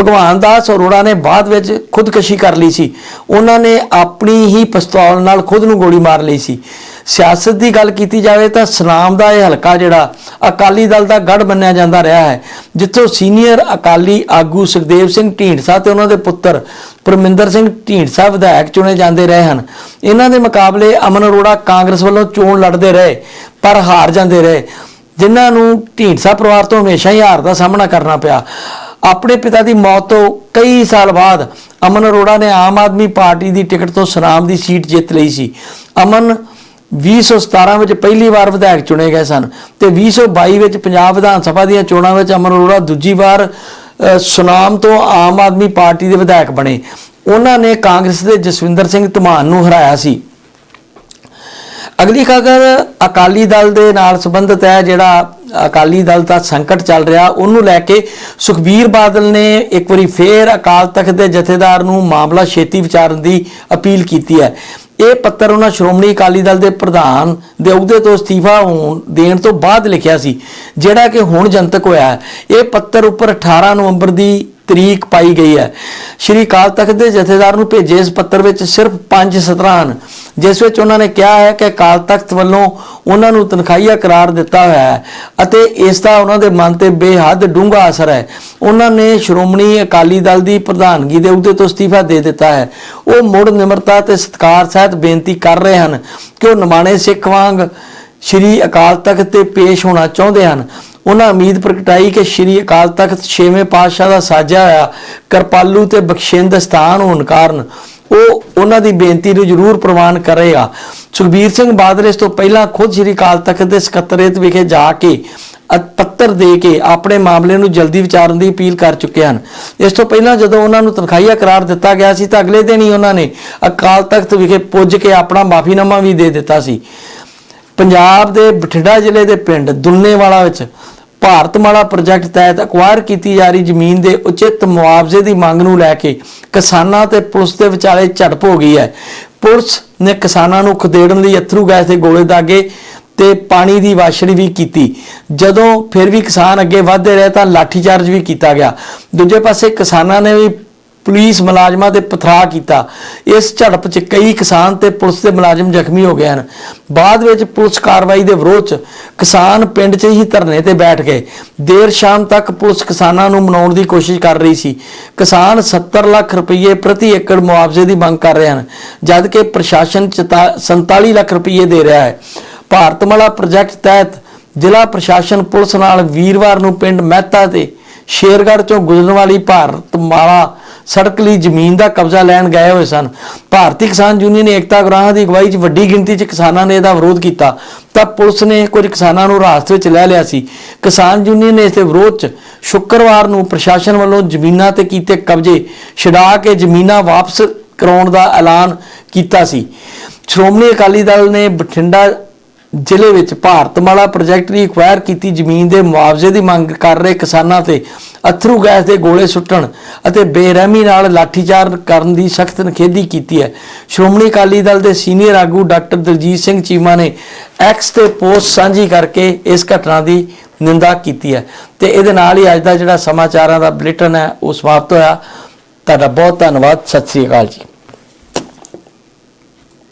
ਭਗਵਾਨ ਦਾਸ ਅਰੋੜਾ ਨੇ ਬਾਅਦ ਵਿੱਚ ਖੁਦਕਸ਼ੀ ਕਰ ਲਈ ਸੀ। ਉਹਨਾਂ ਨੇ ਆਪਣੀ ਹੀ ਪਿਸਤੌਲ ਨਾਲ ਖੁਦ ਨੂੰ ਗੋਲੀ ਮਾਰ ਲਈ ਸੀ। ਸਿਆਸਤ ਦੀ ਗੱਲ ਕੀਤੀ ਜਾਵੇ ਤਾਂ ਸਨਾਮ ਦਾ ਇਹ ਹਲਕਾ ਜਿਹੜਾ ਅਕਾਲੀ ਦਲ ਦਾ ਗੜ ਮੰਨਿਆ ਜਾਂਦਾ ਰਿਹਾ ਹੈ, ਜਿੱਥੋਂ ਸੀਨੀਅਰ ਅਕਾਲੀ ਆਗੂ ਸੁਖਦੇਵ ਸਿੰਘ ਢੀਂਡਸਾ ਤੇ ਉਹਨਾਂ ਦੇ ਪੁੱਤਰ ਪਰਮਿੰਦਰ ਸਿੰਘ ਢੀਂਡਸਾ ਵਿਧਾਇਕ ਚੁਣੇ ਜਾਂਦੇ ਰਹੇ ਹਨ। ਇਹਨਾਂ ਦੇ ਮੁਕਾਬਲੇ ਅਮਨ ਅਰੋੜਾ ਕਾਂਗਰਸ ਵੱਲੋਂ ਚੋਣ ਲੜਦੇ ਰਹੇ, ਪਰ ਹਾਰ ਜਾਂਦੇ ਰਹੇ। ਜਿਨ੍ਹਾਂ ਨੂੰ ਢੀਂਡਸਾ ਪਰਿਵਾਰ ਤੋਂ ਹਮੇਸ਼ਾ ਹੀ ਹਾਰ ਦਾ ਸਾਹਮਣਾ ਕਰਨਾ ਪਿਆ। ਆਪਣੇ ਪਿਤਾ ਦੀ ਮੌਤ ਤੋਂ ਕਈ ਸਾਲ ਬਾਅਦ ਅਮਨ ਅਰੋੜਾ ਨੇ ਆਮ ਆਦਮੀ ਪਾਰਟੀ ਦੀ ਟਿਕਟ ਤੋਂ ਸਨਾਮ ਦੀ ਸੀਟ ਜਿੱਤ ਲਈ ਸੀ। ਅਮਨ 2017 ਵਿੱਚ ਪਹਿਲੀ ਵਾਰ ਵਿਧਾਇਕ ਚੁਣੇ ਗਏ ਸਨ ਤੇ 2022 ਵਿੱਚ ਪੰਜਾਬ ਵਿਧਾਨ ਸਭਾ ਦੀਆਂ ਚੋਣਾਂ ਵਿੱਚ ਅਮਨ ਅਰੋੜਾ ਦੂਜੀ ਵਾਰ ਸੁਨਾਮ ਤੋਂ ਆਮ ਆਦਮੀ ਪਾਰਟੀ ਦੇ ਵਿਧਾਇਕ ਬਣੇ। ਉਹਨਾਂ ਨੇ ਕਾਂਗਰਸ ਦੇ ਜਸਵਿੰਦਰ ਸਿੰਘ ਧਮਾਨ ਨੂੰ ਹਰਾਇਆ ਸੀ। ਅਗਲੀ ਖਬਰ ਅਕਾਲੀ ਦਲ ਦੇ ਨਾਲ ਸੰਬੰਧਿਤ ਹੈ, ਜਿਹੜਾ ਅਕਾਲੀ ਦਲ ਦਾ ਸੰਕਟ ਚੱਲ ਰਿਹਾ, ਉਹਨੂੰ ਲੈ ਕੇ ਸੁਖਬੀਰ ਬਾਦਲ ਨੇ ਇੱਕ ਵਾਰੀ ਫੇਰ ਅਕਾਲ ਤਖਤ ਦੇ ਜਥੇਦਾਰ ਨੂੰ ਮਾਮਲਾ ਛੇਤੀ ਵਿਚਾਰਨ ਦੀ ਅਪੀਲ ਕੀਤੀ ਹੈ। ਇਹ ਪੱਤਰ ਉਹਨਾਂ ਸ਼੍ਰੋਮਣੀ ਅਕਾਲੀ ਦਲ ਦੇ ਪ੍ਰਧਾਨ ਦੇ ਅਹੁਦੇ ਤੋਂ ਅਸਤੀਫਾ ਹੋਣ ਦੇਣ ਤੋਂ ਬਾਅਦ ਲਿਖਿਆ ਸੀ, ਜਿਹੜਾ ਕਿ ਹੁਣ ਜਨਤਕ ਹੋਇਆ ਹੈ। ਇਹ ਪੱਤਰ ਉੱਪਰ 18 ਨਵੰਬਰ ਦੀ ਤਰੀਕ ਪਾਈ ਗਈ ਹੈ। ਸ਼੍ਰੀ ਅਕਾਲ ਤਖਤ ਦੇ ਜਥੇਦਾਰ ਨੂੰ ਭੇਜੇ ਇਸ ਪੱਤਰ ਵਿੱਚ ਸਿਰਫ 5 ਸਤਰਾਂ ਹਨ, ਜਿਸ ਵਿੱਚ ਉਹਨਾਂ ਨੇ ਕਿਹਾ ਹੈ ਕਿ ਅਕਾਲ ਤਖਤ ਵੱਲੋਂ ਉਹਨਾਂ ਨੂੰ ਤਨਖਾਹੀਆ ਕਰਾਰ ਦਿੱਤਾ ਹੋਇਆ ਹੈ ਅਤੇ ਇਸ ਦਾ ਉਹਨਾਂ ਦੇ ਮਨ ਤੇ ਬੇਹੱਦ ਡੂੰਘਾ ਅਸਰ ਹੈ। ਉਹਨਾਂ ਨੇ ਸ਼੍ਰੋਮਣੀ ਅਕਾਲੀ ਦਲ ਦੀ ਪ੍ਰਧਾਨਗੀ ਦੇ ਅਹੁਦੇ ਤੋਂ ਅਸਤੀਫਾ ਦੇ ਦਿੱਤਾ ਹੈ। ਉਹ ਮੁੜ ਨਿਮਰਤਾ ਤੇ ਸਤਿਕਾਰ ਸਹਿਤ ਬੇਨਤੀ ਕਰ ਰਹੇ ਹਨ ਕਿ ਉਹ ਨਿਮਾਣੇ ਸਿੱਖ ਵਾਂਗ ਸ਼੍ਰੀ ਅਕਾਲ ਤਖਤ ਤੇ ਪੇਸ਼ ਹੋਣਾ ਚਾਹੁੰਦੇ ਹਨ। ਉਹਨਾਂ ਉਮੀਦ ਪ੍ਰਗਟਾਈ ਕਿ ਸ਼੍ਰੀ ਅਕਾਲ ਤਖਤ ਛੇਵੇਂ ਪਾਤਸ਼ਾਹ ਦਾ ਸਾਜਾ ਹੋਇਆ ਕਿਰਪਾਲੂ ਤੇ ਬਖਸ਼ਿੰਦ ਸਥਾਨ ਹੋਣ ਕਾਰਨ ਉਹ ਉਹਨਾਂ ਦੀ ਬੇਨਤੀ ਨੂੰ ਜ਼ਰੂਰ ਪ੍ਰਵਾਨ ਕਰੇਗਾ। ਸੁਖਬੀਰ ਸਿੰਘ ਬਾਦਲ ਇਸ ਤੋਂ ਪਹਿਲਾਂ ਖੁਦ ਸ਼੍ਰੀ ਅਕਾਲ ਤਖਤ ਦੇ ਸਕੱਤਰੇਤ ਵਿਖੇ ਜਾ ਕੇ ਪੱਤਰ ਦੇ ਕੇ ਆਪਣੇ ਮਾਮਲੇ ਨੂੰ ਜਲਦੀ ਵਿਚਾਰਨ ਦੀ ਅਪੀਲ ਕਰ ਚੁੱਕੇ ਹਨ। ਇਸ ਤੋਂ ਪਹਿਲਾਂ ਜਦੋਂ ਉਹਨਾਂ ਨੂੰ ਤਨਖਾਹੀਆ ਕਰਾਰ ਦਿੱਤਾ ਗਿਆ ਸੀ ਤਾਂ ਅਗਲੇ ਦਿਨ ਹੀ ਉਹਨਾਂ ਨੇ ਅਕਾਲ ਤਖਤ ਵਿਖੇ ਪੁੱਜ ਕੇ ਆਪਣਾ ਮਾਫੀਨਾਮਾ ਵੀ ਦੇ ਦਿੱਤਾ ਸੀ। ਪੰਜਾਬ ਦੇ ਬਠਿੰਡਾ ਜ਼ਿਲ੍ਹੇ ਦੇ ਪਿੰਡ ਦੁੱਲੇਵਾਲਾ ਵਿੱਚ ਭਾਰਤਮਾਲਾ ਪ੍ਰੋਜੈਕਟ ਤਹਿਤ ਅਕਵਾਇਰ ਕੀਤੀ ਜਾ ਰਹੀ ਜ਼ਮੀਨ ਦੇ ਉਚਿਤ ਮੁਆਵਜ਼ੇ ਦੀ ਮੰਗ ਨੂੰ ਲੈ ਕੇ ਕਿਸਾਨਾਂ ਤੇ ਪੁਲਿਸ ਦੇ ਵਿਚਾਲੇ ਝੜਪ ਹੋ ਗਈ ਹੈ। ਪੁਲਿਸ ਨੇ ਕਿਸਾਨਾਂ ਨੂੰ ਖਦੇੜਨ ਲਈ ਅਥਰੂ ਗੈਸ ਦੇ ਗੋਲੇ ਦਾਗੇ ਤੇ ਪਾਣੀ ਦੀ ਵਾਸ਼ੜੀ ਵੀ ਕੀਤੀ। ਜਦੋਂ ਫਿਰ ਵੀ ਕਿਸਾਨ ਅੱਗੇ ਵਧਦੇ ਰਹੇ ਤਾਂ ਲਾਠੀਚਾਰਜ ਵੀ ਕੀਤਾ ਗਿਆ। ਦੂਜੇ ਪਾਸੇ ਕਿਸਾਨਾਂ ਨੇ ਵੀ ਪੁਲਿਸ ਮੁਲਾਜ਼ਮਾਂ ਤੇ ਪਥਰਾ ਕੀਤਾ। ਇਸ ਝੜਪ 'ਚ ਕਈ ਕਿਸਾਨ ਤੇ ਪੁਲਿਸ ਦੇ ਮੁਲਾਜ਼ਮ ਜ਼ਖਮੀ ਹੋ ਗਏ ਹਨ। ਬਾਅਦ ਵਿੱਚ ਪੁਲਿਸ ਕਾਰਵਾਈ ਦੇ ਵਿਰੋਧ 'ਚ ਕਿਸਾਨ ਪਿੰਡ 'ਚ ਹੀ ਧਰਨੇ ਤੇ ਬੈਠ ਗਏ। ਦੇਰ ਸ਼ਾਮ ਤੱਕ ਪੁਲਿਸ ਕਿਸਾਨਾਂ ਨੂੰ ਮਨਾਉਣ ਦੀ ਕੋਸ਼ਿਸ਼ ਕਰ ਰਹੀ ਸੀ। ਕਿਸਾਨ 70 ਲੱਖ ਰੁਪਏ ਪ੍ਰਤੀ ਏਕੜ ਮੁਆਵਜ਼ੇ ਦੀ ਮੰਗ ਕਰ ਰਹੇ ਹਨ ਜਦ ਕਿ ਪ੍ਰਸ਼ਾਸਨ ਚਤਾ- 47 ਲੱਖ ਰੁਪਏ ਦੇ ਰਿਹਾ ਹੈ। ਭਾਰਤਮਾਲਾ ਪ੍ਰੋਜੈਕਟ ਤਹਿਤ ਜ਼ਿਲ੍ਹਾ ਪ੍ਰਸ਼ਾਸਨ ਪੁਲਿਸ ਨਾਲ ਵੀਰਵਾਰ ਨੂੰ ਪਿੰਡ ਮਹਿਤਾ ਤੇ ਸ਼ੇਰਗੜ੍ਹ ਚੋਂ ਗੁਜ਼ਰਨ ਵਾਲੀ ਭਾਰਤਮਾਲਾ ਸੜਕ ਲਈ ਜ਼ਮੀਨ ਦਾ ਕਬਜ਼ਾ ਲੈਣ ਗਏ ਹੋਏ ਸਨ। ਭਾਰਤੀ ਕਿਸਾਨ ਯੂਨੀਅਨ ਏਕਤਾ ਗ੍ਰਾਹਾਂ ਦੀ ਅਗਵਾਈ 'ਚ ਵੱਡੀ ਗਿਣਤੀ 'ਚ ਕਿਸਾਨਾਂ ਨੇ ਇਹਦਾ ਵਿਰੋਧ ਕੀਤਾ। ਤਾਂ ਪੁਲਿਸ ਨੇ ਕੁਝ ਕਿਸਾਨਾਂ ਨੂੰ ਰਾਸਤੇ ਵਿੱਚ ਲੈ ਲਿਆ ਸੀ। ਕਿਸਾਨ ਯੂਨੀਅਨ ਨੇ ਇਸ ਦੇ ਵਿਰੋਧ 'ਚ ਸ਼ੁੱਕਰਵਾਰ ਨੂੰ ਪ੍ਰਸ਼ਾਸਨ ਵੱਲੋਂ ਜ਼ਮੀਨਾਂ ਤੇ ਕੀਤੇ ਕਬਜ਼ੇ ਛਡਾ ਕੇ ਜ਼ਮੀਨਾਂ ਵਾਪਸ ਕਰਾਉਣ ਦਾ ਐਲਾਨ ਕੀਤਾ ਸੀ। ਸ਼੍ਰੋਮਣੀ ਅਕਾਲੀ ਦਲ ਨੇ ਬਠਿੰਡਾ ਜ਼ਿਲ੍ਹੇ ਵਿੱਚ ਭਾਰਤਮਾਲਾ ਪ੍ਰੋਜੈਕਟ ਦੀ ਐਕਵਾਇਰ ਕੀਤੀ ਜ਼ਮੀਨ ਦੇ ਮੁਆਵਜ਼ੇ ਦੀ ਮੰਗ ਕਰ ਰਹੇ ਕਿਸਾਨਾਂ ਤੇ ਅਥਰੂ ਗੈਸ ਦੇ ਗੋਲੇ ਸੁੱਟਣ ਅਤੇ ਬੇਰਹਿਮੀ ਨਾਲ ਲਾਠੀਚਾਰ ਕਰਨ ਦੀ ਸਖਤ ਨਿਖੇਧੀ ਕੀਤੀ ਹੈ। ਸ਼੍ਰੋਮਣੀ ਅਕਾਲੀ ਦਲ ਦੇ ਸੀਨੀਅਰ ਆਗੂ ਡਾਕਟਰ ਦਲਜੀਤ ਸਿੰਘ ਚੀਮਾ ਨੇ ਐਕਸ ਤੇ ਪੋਸਟ ਸਾਂਝੀ ਕਰਕੇ ਇਸ ਘਟਨਾ ਦੀ ਨਿੰਦਾ ਕੀਤੀ ਹੈ ਤੇ ਇਹਦੇ ਨਾਲ ਹੀ ਅੱਜ ਦਾ ਜਿਹੜਾ ਸਮਾਚਾਰਾਂ ਦਾ ਬੁਲੇਟਿਨ ਹੈ, ਉਹ ਸਮਾਪਤ ਹੋਇਆ। ਤੁਹਾਡਾ ਬਹੁਤ ਧੰਨਵਾਦ। ਸਤਿ ਸ੍ਰੀ ਅਕਾਲ ਜੀ।